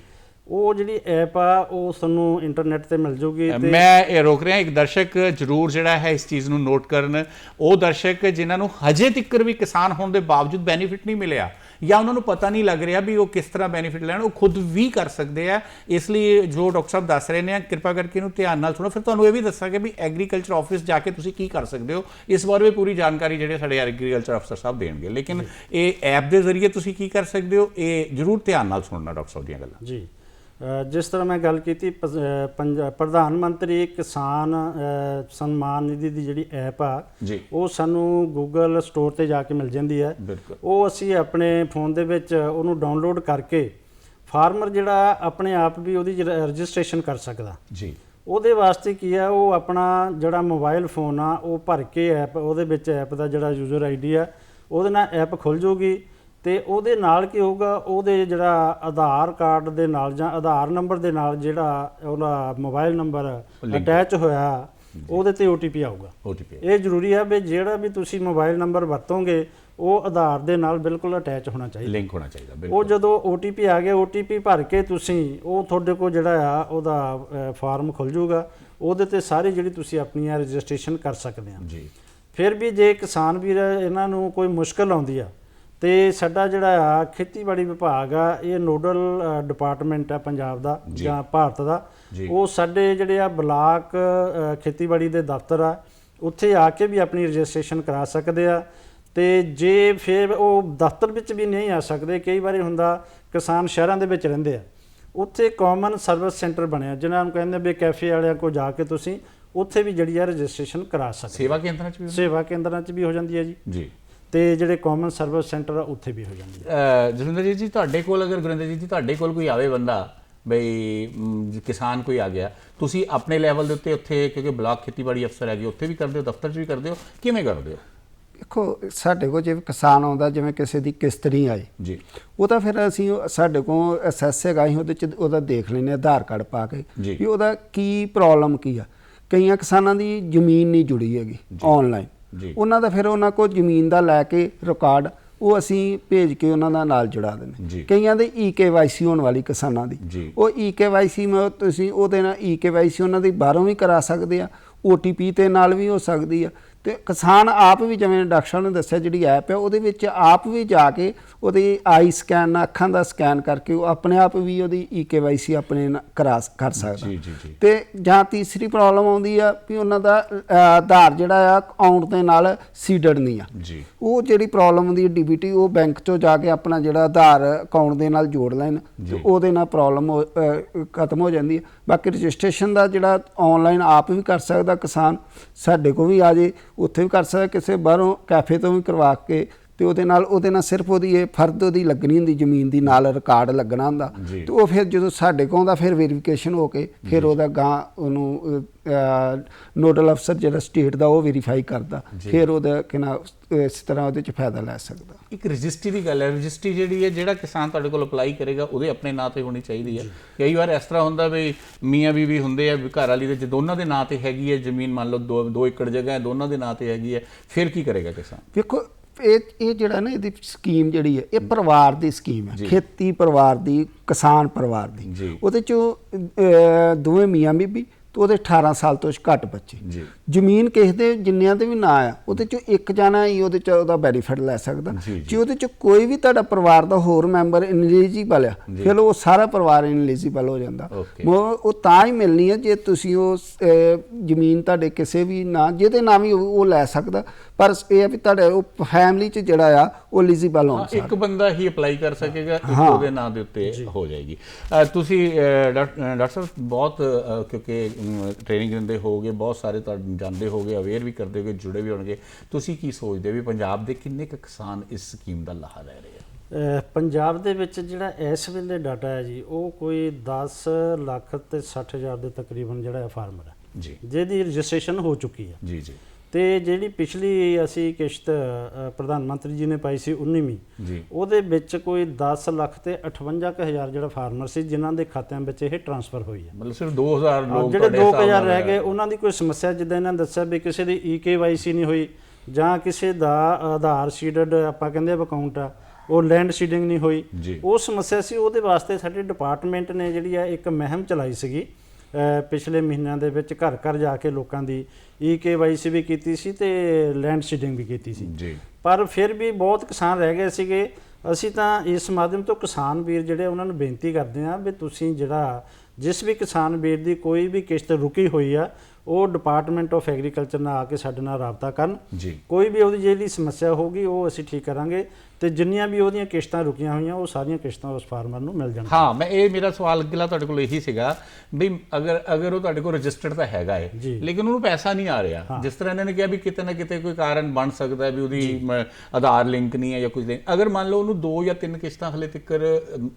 ਉਹ ਜਿਹੜੀ ਐਪ ਆ ਉਹ ਤੁਹਾਨੂੰ ਇੰਟਰਨੈਟ ਤੇ ਮਿਲ ਜੂਗੀ ਤੇ ਮੈਂ ਇਹ ਰੋਕ ਰਿਹਾ ਇੱਕ ਦਰਸ਼ਕ ਜਰੂਰ ਜਿਹੜਾ ਹੈ ਇਸ ਚੀਜ਼ ਨੂੰ ਨੋਟ ਕਰਨ। ਉਹ ਦਰਸ਼ਕ ਜਿਨ੍ਹਾਂ ਨੂੰ ਹਜੇ ਤੱਕ ਵੀ ਕਿਸਾਨ ਹੋਣ ਦੇ ਬਾਵਜੂਦ ਬੈਨੀਫਿਟ ਨਹੀਂ ਮਿਲਿਆ ਜਾਂ ਉਹਨਾਂ ਨੂੰ ਪਤਾ ਨਹੀਂ ਲੱਗ ਰਿਹਾ ਵੀ ਉਹ ਕਿਸ ਤਰ੍ਹਾਂ ਬੈਨੀਫਿਟ ਲੈਣ ਉਹ ਖੁਦ ਵੀ ਕਰ ਸਕਦੇ ਆ। ਇਸ ਲਈ ਜੋ ਡਾਕਟਰ ਸਾਹਿਬ ਦੱਸ ਰਹੇ ਨੇ ਕਿਰਪਾ ਕਰਕੇ ਇਹਨੂੰ ਧਿਆਨ ਨਾਲ ਸੁਣੋ। ਫਿਰ ਤੁਹਾਨੂੰ ਇਹ ਵੀ ਦੱਸਾਂਗੇ ਵੀ ਐਗਰੀਕਲਚਰ ਆਫਿਸ ਜਾ ਕੇ ਤੁਸੀਂ ਕੀ ਕਰ ਸਕਦੇ ਹੋ। ਇਸ ਬਾਰੇ ਵੀ ਪੂਰੀ ਜਾਣਕਾਰੀ ਜਿਹੜੇ ਸਾਡੇ ਐਗਰੀਕਲਚਰ ਅਫਸਰ ਸਾਹਿਬ ਦੇਣਗੇ। ਲੇਕਿਨ ਇਹ ਐਪ ਦੇ ਜ਼ਰੀਏ ਤੁਸੀਂ ਕੀ ਕਰ ਸਕਦੇ ਹੋ? ਇਹ ਜਰੂਰ ਧਿਆਨ ਨਾਲ ਸੁਣਨਾ ਡਾਕਟਰ ਸਾਹਿਬ ਦੀਆਂ ਗੱਲਾਂ। ਜੀ। ਜਿਸ ਤਰ੍ਹਾਂ ਮੈਂ ਗੱਲ ਕੀਤੀ ਪ੍ਰਧਾਨ ਮੰਤਰੀ ਕਿਸਾਨ ਸਨਮਾਨ ਨਿਧੀ ਦੀ ਜਿਹੜੀ ਐਪ ਆ ਉਹ ਸਾਨੂੰ ਗੂਗਲ ਸਟੋਰ ਤੇ ਜਾ ਕੇ ਮਿਲ ਜਾਂਦੀ ਹੈ। ਉਹ ਅਸੀਂ ਆਪਣੇ ਫੋਨ ਦੇ ਵਿੱਚ ਉਹਨੂੰ ਡਾਊਨਲੋਡ ਕਰਕੇ ਫਾਰਮਰ ਜਿਹੜਾ ਆਪਣੇ ਆਪ ਵੀ ਉਹਦੀ ਰਜਿਸਟ੍ਰੇਸ਼ਨ ਕਰ ਸਕਦਾ। ਜੀ। ਉਹਦੇ ਵਾਸਤੇ ਕੀ ਆ ਉਹ ਆਪਣਾ ਜਿਹੜਾ ਮੋਬਾਈਲ ਫੋਨ ਆ ਉਹ ਭਰ ਕੇ ਐਪ ਉਹਦੇ ਵਿੱਚ ਐਪ ਦਾ ਜਿਹੜਾ ਯੂਜ਼ਰ ਆਈਡੀ ਆ ਉਹਦੇ ਨਾਲ ਐਪ ਖੁੱਲ ਜੂਗੀ। ਤੇ ਉਹਦੇ ਨਾਲ ਕੀ ਹੋਊਗਾ ਉਹਦੇ ਜਿਹੜਾ ਆਧਾਰ ਕਾਰਡ ਦੇ ਨਾਲ ਜਾਂ ਆਧਾਰ ਨੰਬਰ ਦੇ ਨਾਲ ਜਿਹੜਾ ਉਹਦਾ ਮੋਬਾਈਲ ਨੰਬਰ ਅਟੈਚ ਹੋਇਆ ਉਹਦੇ ਤੇ OTP ਆਊਗਾ। OTP ਇਹ ਜ਼ਰੂਰੀ ਹੈ ਵੀ ਜਿਹੜਾ ਵੀ ਤੁਸੀਂ ਮੋਬਾਈਲ ਨੰਬਰ ਵਰਤੋਗੇ ਉਹ ਆਧਾਰ ਦੇ ਨਾਲ ਬਿਲਕੁਲ ਅਟੈਚ ਹੋਣਾ ਚਾਹੀਦਾ। ਲਿੰਕ ਹੋਣਾ ਚਾਹੀਦਾ ਉਹ ਬਿਲਕੁਲ ਜਦੋਂ OTP ਆ ਗਿਆ OTP ਭਰ ਕੇ ਤੁਸੀਂ ਉਹ ਤੁਹਾਡੇ ਕੋਲ ਜਿਹੜਾ ਆ ਉਹਦਾ ਫਾਰਮ ਖੁੱਲ ਜਾਊਗਾ। ਉਹਦੇ ਤੇ ਸਾਰੀ ਜਿਹੜੀ ਤੁਸੀਂ ਆਪਣੀਆਂ ਰਜਿਸਟ੍ਰੇਸ਼ਨ ਕਰ ਸਕਦੇ ਆ। ਜੀ। ਫਿਰ ਵੀ ਜੇ ਕਿਸਾਨ ਵੀਰ ਇਹਨਾਂ ਨੂੰ ਕੋਈ ਮੁਸ਼ਕਲ ਆਉਂਦੀ ਆ ਤੇ ਸਾਡਾ ਜਿਹੜਾ ਆ ਖੇਤੀਬਾੜੀ ਵਿਭਾਗ ਆ ਇਹ ਨੋਡਲ ਡਿਪਾਰਟਮੈਂਟ ਆ ਪੰਜਾਬ ਦਾ ਜੀ। ਭਾਰਤ ਦਾ। ਉਹ ਸਾਡੇ ਜਿਹੜੇ ਆ ਬਲਾਕ ਖੇਤੀਬਾੜੀ ਦੇ ਦਫ਼ਤਰ ਆ ਉੱਥੇ ਆ ਕੇ ਵੀ ਆਪਣੀ ਰਜਿਸਟ੍ਰੇਸ਼ਨ ਕਰਾ ਸਕਦੇ ਆ। ਤੇ ਜੇ ਫਿਰ ਉਹ ਦਫ਼ਤਰ ਵਿੱਚ ਵੀ ਨਹੀਂ ਆ ਸਕਦੇ ਕਈ ਵਾਰੀ ਹੁੰਦਾ ਕਿਸਾਨ ਸ਼ਹਿਰਾਂ ਦੇ ਵਿੱਚ ਰਹਿੰਦੇ ਆ। ਉੱਥੇ ਕਾਮਨ ਸਰਵਿਸ ਸੈਂਟਰ ਬਣਿਆ ਜਿਨ੍ਹਾਂ ਨੂੰ ਕਹਿੰਦੇ ਵੀ ਕੈਫੇ ਵਾਲਿਆਂ ਕੋਲ ਜਾ ਕੇ ਤੁਸੀਂ ਉੱਥੇ ਵੀ ਜਿਹੜੀ ਆ ਰਜਿਸਟ੍ਰੇਸ਼ਨ ਕਰਾ ਸਕਦੇ ਸੇਵਾ ਕੇਂਦਰਾਂ 'ਚ ਵੀ ਸੇਵਾ ਕੇਂਦਰਾਂ 'ਚ ਵੀ ਹੋ ਜਾਂਦੀ ਹੈ ਜੀ। ਜੀ। ਤੇ ਜਿਹੜੇ ਕਾਮਨ ਸਰਵਿਸ ਸੈਂਟਰ ਆ ਉੱਥੇ ਵੀ ਹੋ ਜਾਂਦੀ ਹੈ ਜਸਵਿੰਦਰ ਜੀ ਜੀ ਤੁਹਾਡੇ ਕੋਲ ਅਗਰ ਗੁਰਿੰਦਰ ਜੀ ਜੀ ਤੁਹਾਡੇ ਕੋਲ ਕੋਈ ਆਵੇ ਬੰਦਾ ਬਈ ਜੇ ਕਿਸਾਨ ਕੋਈ ਆ ਗਿਆ ਤੁਸੀਂ ਆਪਣੇ ਲੈਵਲ ਦੇ ਉੱਤੇ ਉੱਥੇ ਕਿਉਂਕਿ ਬਲਾਕ ਖੇਤੀਬਾੜੀ ਅਫਸਰ ਹੈਗੇ ਉੱਥੇ ਵੀ ਕਰਦੇ ਹੋ ਦਫ਼ਤਰ 'ਚ ਵੀ ਕਰਦੇ ਹੋ ਕਿਵੇਂ ਕਰਦੇ ਹੋ? ਦੇਖੋ ਸਾਡੇ ਕੋਲ ਜਿਵੇਂ ਕਿਸਾਨ ਆਉਂਦਾ ਜਿਵੇਂ ਕਿਸੇ ਦੀ ਕਿਸ਼ਤ ਨਹੀਂ ਆਈ ਜੀ। ਉਹ ਤਾਂ ਫਿਰ ਅਸੀਂ ਸਾਡੇ ਕੋਲ ਅਸੈਸ ਹੈਗਾ ਅਸੀਂ ਉਹਦੇ ਚ ਉਹਦਾ ਦੇਖ ਲੈਨੇ ਆਧਾਰ ਕਾਰਡ ਪਾ ਕੇ ਜੀ। ਵੀ ਉਹਦਾ ਕੀ ਪ੍ਰੋਬਲਮ ਕੀ ਆ। ਕਈਆਂ ਕਿਸਾਨਾਂ ਦੀ ਜ਼ਮੀਨ ਨਹੀਂ ਜੁੜੀ ਹੈਗੀ ਆਨਲਾਈਨ ਜੀ। ਉਹਨਾਂ ਦਾ ਫਿਰ ਉਹਨਾਂ ਕੋਲ ਜ਼ਮੀਨ ਦਾ ਲੈ ਕੇ ਰਿਕਾਰਡ ਉਹ ਅਸੀਂ ਭੇਜ ਕੇ ਉਹਨਾਂ ਦਾ ਨਾਲ ਜੁੜਾ। ਦਿੰਦੇ ਕਈਆਂ ਦੇ ਈਕੇਵਾਈਸੀ ਹੋਣ ਵਾਲੀ ਕਿਸਾਨਾਂ ਦੀ। ਉਹ ਈਕੇਵਾਈਸੀ ਮੈਂ ਤੁਸੀਂ ਉਹਦੇ ਨਾਲ ਈਕੇਵਾਈਸੀ ਉਹਨਾਂ ਦੀ ਬਾਹਰੋਂ ਵੀ ਕਰਾ ਸਕਦੇ ਆ OTP ਤੇ ਨਾਲ ਵੀ ਹੋ ਸਕਦੀ ਆ ਤੇ ਕਿਸਾਨ ਆਪ ਵੀ ਜਿਵੇਂ ਡਾਕਟਰ ਨੇ ਦੱਸਿਆ ਜਿਹੜੀ ਐਪ ਹੈ ਉਹਦੇ ਵਿੱਚ ਆਪ ਵੀ ਜਾ ਕੇ ਉਹਦੀ ਆਈ ਸਕੈਨ ਅੱਖਾਂ ਦਾ ਸਕੈਨ ਕਰਕੇ ਉਹ ਆਪਣੇ ਆਪ ਵੀ ਉਹਦੀ ਈਕੇਵਾਈਸੀ ਆਪਣੇ ਕਰਾ ਕਰ ਸਕਦਾ। ਜੀ, ਜੀ, ਜੀ। ਤੇ ਜਾਂ ਤੀਸਰੀ ਪ੍ਰੋਬਲਮ ਆਉਂਦੀ ਆ ਵੀ ਉਹਨਾਂ ਦਾ ਆਧਾਰ ਜਿਹੜਾ ਆ ਅਕਾਊਂਟ ਦੇ ਨਾਲ ਸੀਡਡ ਨਹੀਂ ਆ। ਜੀ। ਉਹ ਜਿਹੜੀ ਪ੍ਰੋਬਲਮ ਹੁੰਦੀ ਹੈ ਡੀਬੀਟੀ ਉਹ ਬੈਂਕ ਚੋਂ ਜਾ ਕੇ ਆਪਣਾ ਜਿਹੜਾ ਆਧਾਰ ਅਕਾਊਂਟ ਦੇ ਨਾਲ ਜੋੜ ਲੈਣ ਤੇ ਉਹਦੇ ਨਾਲ ਪ੍ਰੋਬਲਮ ਖਤਮ ਹੋ ਜਾਂਦੀ ਹੈ ਬਾਕੀ ਰਜਿਸਟ੍ਰੇਸ਼ਨ ਦਾ ਜਿਹੜਾ ਆਨਲਾਈਨ ਆਪ ਵੀ ਕਰ ਸਕਦਾ ਕਿਸਾਨ, ਸਾਡੇ ਕੋਲ ਵੀ ਆ ਜੇ, ਉੱਥੇ ਵੀ ਕਰ ਸਕਦਾ, ਕਿਸੇ ਬਾਹਰੋਂ ਕੈਫੇ ਤੋਂ ਵੀ ਕਰਵਾ ਕੇ ਤੇ ਉਹਦੇ ਨਾਲ ਉਹਦੇ ਨਾਲ ਸਿਰਫ ਉਹਦੀ ਇਹ ਫਰਦ ਉਹਦੀ ਲੱਗਣੀ ਹੁੰਦੀ ਜ਼ਮੀਨ ਦੀ ਨਾਲ ਰਿਕਾਰਡ ਲੱਗਣਾ ਹੁੰਦਾ। ਤੇ ਉਹ ਫਿਰ ਜਦੋਂ ਸਾਡੇ ਕੋਲ ਆਉਂਦਾ ਫਿਰ ਵੈਰੀਫਿਕੇਸ਼ਨ ਹੋ ਕੇ ਫਿਰ ਉਹਦਾ ਗਾਂ ਉਹਨੂੰ ਨੋਡਲ ਅਫਸਰ ਜਿਹੜਾ ਸਟੇਟ ਦਾ ਉਹ ਵੈਰੀਫਾਈ ਕਰਦਾ। ਫਿਰ ਉਹਦਾ ਕਿਨਾ ਇਸ ਤਰ੍ਹਾਂ ਉਹਦੇ ਚ ਫਾਇਦਾ ਲੈ ਸਕਦਾ। ਇੱਕ ਰਜਿਸਟਰੀ ਦੀ ਗੱਲ ਹੈ ਰਜਿਸਟਰੀ ਜਿਹੜੀ ਹੈ ਜਿਹੜਾ ਕਿਸਾਨ ਤੁਹਾਡੇ ਕੋਲ ਅਪਲਾਈ ਕਰੇਗਾ ਉਹਦੇ ਆਪਣੇ ਨਾਂ ਤੇ ਹੋਣੀ ਚਾਹੀਦੀ ਹੈ। ਕਈ ਵਾਰ ਇਸ ਤਰ੍ਹਾਂ ਹੁੰਦਾ ਵੀ ਮੀਆਂ ਬੀਵੀ ਹੁੰਦੇ ਆ ਵੀ ਘਰ ਵਾਲੀ ਦੇ ਜੇ ਦੋਨਾਂ ਦੇ ਨਾਂ ਤੇ ਹੈਗੀ ਹੈ ਜ਼ਮੀਨ ਮੰਨ ਲਓ 2 ਏਕੜ ਜਗ੍ਹਾ ਹੈ ਦੋਨਾਂ ਦੇ ਨਾਂ ਤੇ ਹੈਗੀ ਹੈ ਫਿਰ ਕੀ ਕਰੇਗਾ ਕਿਸਾਨ? ਵੇਖੋ ਇਹ ਇਹ ਜਿਹੜਾ ਨਾ ਇਹਦੀ ਸਕੀਮ ਜਿਹੜੀ ਹੈ ਇਹ ਪਰਿਵਾਰ ਦੀ ਸਕੀਮ ਹੈ। ਖੇਤੀ ਪਰਿਵਾਰ ਦੀ ਕਿਸਾਨ ਪਰਿਵਾਰ ਦੀ। ਉਹਦੇ ਚੋਂ ਦੋਵੇਂ ਮੀਆਂ ਬੀਬੀ ਤੇ ਉਹਦੇ 18 ਸਾਲ ਤੋਂ ਘੱਟ ਬੱਚੇ। ਜ਼ਮੀਨ ਕਿਸੇ ਦੇ ਜਿੰਨਿਆਂ ਦੇ ਵੀ ਨਾ ਆ ਉਹਦੇ ਚੋਂ ਇੱਕ ਜਾਣਾ ਹੀ ਉਹਦੇ ਚ ਉਹਦਾ ਬੈਨੀਫਿਟ ਲੈ ਸਕਦਾ। ਜੀ, ਉਹਦੇ ਚ ਕੋਈ ਵੀ ਤੁਹਾਡਾ ਪਰਿਵਾਰ ਦਾ ਹੋਰ ਮੈਂਬਰ ਇਨਐਲੀਜੀਬਲ ਆ ਫਿਰ ਉਹ ਸਾਰਾ ਪਰਿਵਾਰ ਇਨਐਲੀਜੀਬਲ ਹੋ ਜਾਂਦਾ. ਉਹ ਤਾਂ ਹੀ ਮਿਲਣੀ ਹੈ ਜੇ ਤੁਸੀਂ ਉਹ ਜ਼ਮੀਨ ਤੁਹਾਡੇ ਕਿਸੇ ਵੀ ਨਾ ਜਿਹਦੇ ਨਾਮ ਹੀ ਉਹ ਉਹ ਲੈ ਸਕਦਾ। ਪਰ ਇਹ ਹੈ ਵੀ ਤੁਹਾਡੇ ਉਹ ਫੈਮਿਲੀ ਚ ਜਿਹੜਾ ਆ ਉਹ ਐਲੀਜੀਬਲ ਹੋਣਾ ਇੱਕ ਬੰਦਾ ਹੀ ਅਪਲਾਈ ਕਰ ਸਕੇਗਾ ਇੱਕ ਉਹਦੇ ਨਾਂ ਦੇ ਉੱਤੇ ਹੋ ਜਾਏਗੀ। ਤੁਸੀਂ ਡਾਕਟਰ ਸਾਹਿਬ ਬਹੁਤ ਕਿਉਂਕਿ ਟ੍ਰੇਨਿੰਗ ਦਿੰਦੇ ਹੋਗੇ ਬਹੁਤ ਸਾਰੇ ਤੁਹਾਡੇ ਜਾਂਦੇ ਹੋਗੇ ਅਵੇਅਰ ਵੀ ਕਰਦੇ ਹੋਗੇ ਜੁੜੇ ਵੀ ਹੋਣਗੇ। ਤੁਸੀਂ ਕੀ ਸੋਚਦੇ ਹੋ ਵੀ ਪੰਜਾਬ ਦੇ ਕਿੰਨੇ ਕੁ ਕਿਸਾਨ ਇਸ ਸਕੀਮ ਦਾ ਲਾਹਾ ਲੈ ਰਹੇ ਆ? ਪੰਜਾਬ ਦੇ ਵਿੱਚ ਜਿਹੜਾ ਇਸ ਵੇਲੇ ਡਾਟਾ ਹੈ ਜੀ ਉਹ ਕੋਈ 10 ਲੱਖ ਤੇ 60 ਹਜ਼ਾਰ ਦੇ ਤਕਰੀਬਨ ਜਿਹੜਾ ਫਾਰਮਰ ਹੈ। ਜੀ। ਜਿਹਦੀ ਰਜਿਸਟ੍ਰੇਸ਼ਨ ਹੋ ਚੁੱਕੀ ਹੈ। ਜੀ ਜੀ। ਤੇ ਜਿਹੜੀ ਪਿਛਲੀ ਅਸੀਂ ਕਿਸ਼ਤ ਪ੍ਰਧਾਨ ਮੰਤਰੀ ਜੀ ਨੇ ਪਾਈ ਸੀ 19ਵੀਂ ਜੀ। ਉਹਦੇ ਵਿੱਚ ਕੋਈ 10 ਲੱਖ ਤੇ 58 ਕੁ ਹਜ਼ਾਰ ਜਿਹੜਾ ਫਾਰਮਰ ਸੀ ਜਿਨ੍ਹਾਂ ਦੇ ਖਾਤਿਆਂ ਵਿੱਚ ਇਹ ਟਰਾਂਸਫਰ ਹੋਈ ਹੈ। ਮਤਲਬ ਸਿਰਫ 2000 ਲੋਕ ਜਿਹੜੇ ਤੁਹਾਡੇ ਹਿਸਾਬ 2000 ਨਾਲ ਰਹਿ ਗਏ ਉਹਨਾਂ ਦੀ ਕੋਈ ਸਮੱਸਿਆ ਜਿੱਦਾਂ ਇਹਨਾਂ ਨੇ ਦੱਸਿਆ ਵੀ ਕਿਸੇ ਦੀ ਈਕੇਵਾਈਸੀ ਨਹੀਂ ਹੋਈ ਜਾਂ ਕਿਸੇ ਦਾ ਆਧਾਰ ਸੀਡਡ ਆਪਾਂ ਕਹਿੰਦੇ ਆ ਅਕਾਊਂਟ ਆ ਉਹ ਲੈਂਡ ਸੀਡਿੰਗ ਨਹੀਂ ਹੋਈ। ਉਹ ਸਮੱਸਿਆ ਸੀ ਉਹਦੇ ਵਾਸਤੇ ਸਾਡੇ ਡਿਪਾਰਟਮੈਂਟ ਨੇ ਜਿਹੜੀ ਆ ਇੱਕ ਮਹਿਮ ਚਲਾਈ ਸੀਗੀ ਪਿਛਲੇ ਮਹੀਨਿਆਂ ਦੇ ਵਿੱਚ ਘਰ ਘਰ ਜਾ ਕੇ ਲੋਕਾਂ ਦੀ ਈਕੇਵਾਈਸੀ ਵੀ ਕੀਤੀ ਸੀ ਤੇ ਲੈਂਡ ਸੀਡਿੰਗ ਵੀ ਕੀਤੀ ਸੀ। ਜੀ। ਪਰ ਫਿਰ ਵੀ ਬਹੁਤ ਕਿਸਾਨ ਰਹਿ ਗਏ ਸੀਗੇ। ਅਸੀਂ ਤਾਂ ਇਸ ਮਾਧਿਅਮ ਤੋਂ ਕਿਸਾਨ ਵੀਰ ਜਿਹੜੇ ਉਹਨਾਂ ਨੂੰ ਬੇਨਤੀ ਕਰਦੇ ਹਾਂ ਵੀ ਤੁਸੀਂ ਜਿਹੜਾ ਜਿਸ ਵੀ ਕਿਸਾਨ ਵੀਰ ਦੀ ਕੋਈ ਵੀ ਕਿਸ਼ਤ ਰੁਕੀ ਹੋਈ ਆ ਉਹ ਡਿਪਾਰਟਮੈਂਟ ਆਫ ਐਗਰੀਕਲਚਰ ਨਾਲ ਆ ਕੇ ਸਾਡੇ ਨਾਲ ਰਾਬਤਾ ਕਰਨ। ਜੀ। ਕੋਈ ਵੀ ਉਹਦੀ ਜਿਹੜੀ ਸਮੱਸਿਆ ਹੋਊਗੀ ਉਹ ਅਸੀਂ ਠੀਕ ਕਰਾਂਗੇ। ਤੇ ਜਿੰਨੀਆਂ ਵੀ ਉਹਦੀਆਂ ਕਿਸ਼ਤਾਂ ਰੁਕੀਆਂ ਹੋਈਆਂ ਉਹ ਸਾਰੀਆਂ ਕਿਸ਼ਤਾਂ ਉਸ ਫਾਰਮਰ ਨੂੰ ਮਿਲ ਜਾਣਗੀਆਂ। ਹਾਂ ਮੈਂ ਇਹ ਮੇਰਾ ਸਵਾਲ ਅਗਲਾ ਤੁਹਾਡੇ ਕੋਲ ਇਹੀ ਸੀਗਾ ਵੀ ਅਗਰ ਅਗਰ ਉਹ ਤੁਹਾਡੇ ਕੋਲ ਰਜਿਸਟਰਡ ਤਾਂ ਹੈਗਾ ਜੀ। ਲੇਕਿਨ ਉਹਨੂੰ ਪੈਸਾ ਨਹੀਂ ਆ ਰਿਹਾ। ਜਿਸ ਤਰ੍ਹਾਂ ਇਹਨਾਂ ਨੇ ਕਿਹਾ ਵੀ ਕਿਤੇ ਨਾ ਕਿਤੇ ਕੋਈ ਕਾਰਨ ਬਣ ਸਕਦਾ ਹੈ ਵੀ ਉਹਦੀ ਆਧਾਰ ਲਿੰਕ ਨਹੀਂ ਹੈ ਜਾਂ ਕੁਝ ਨਹੀਂ। ਅਗਰ ਮੰਨ ਲਓ ਉਹਨੂੰ ਦੋ ਜਾਂ ਤਿੰਨ ਕਿਸ਼ਤਾਂ ਹਲੇ ਤੱਕ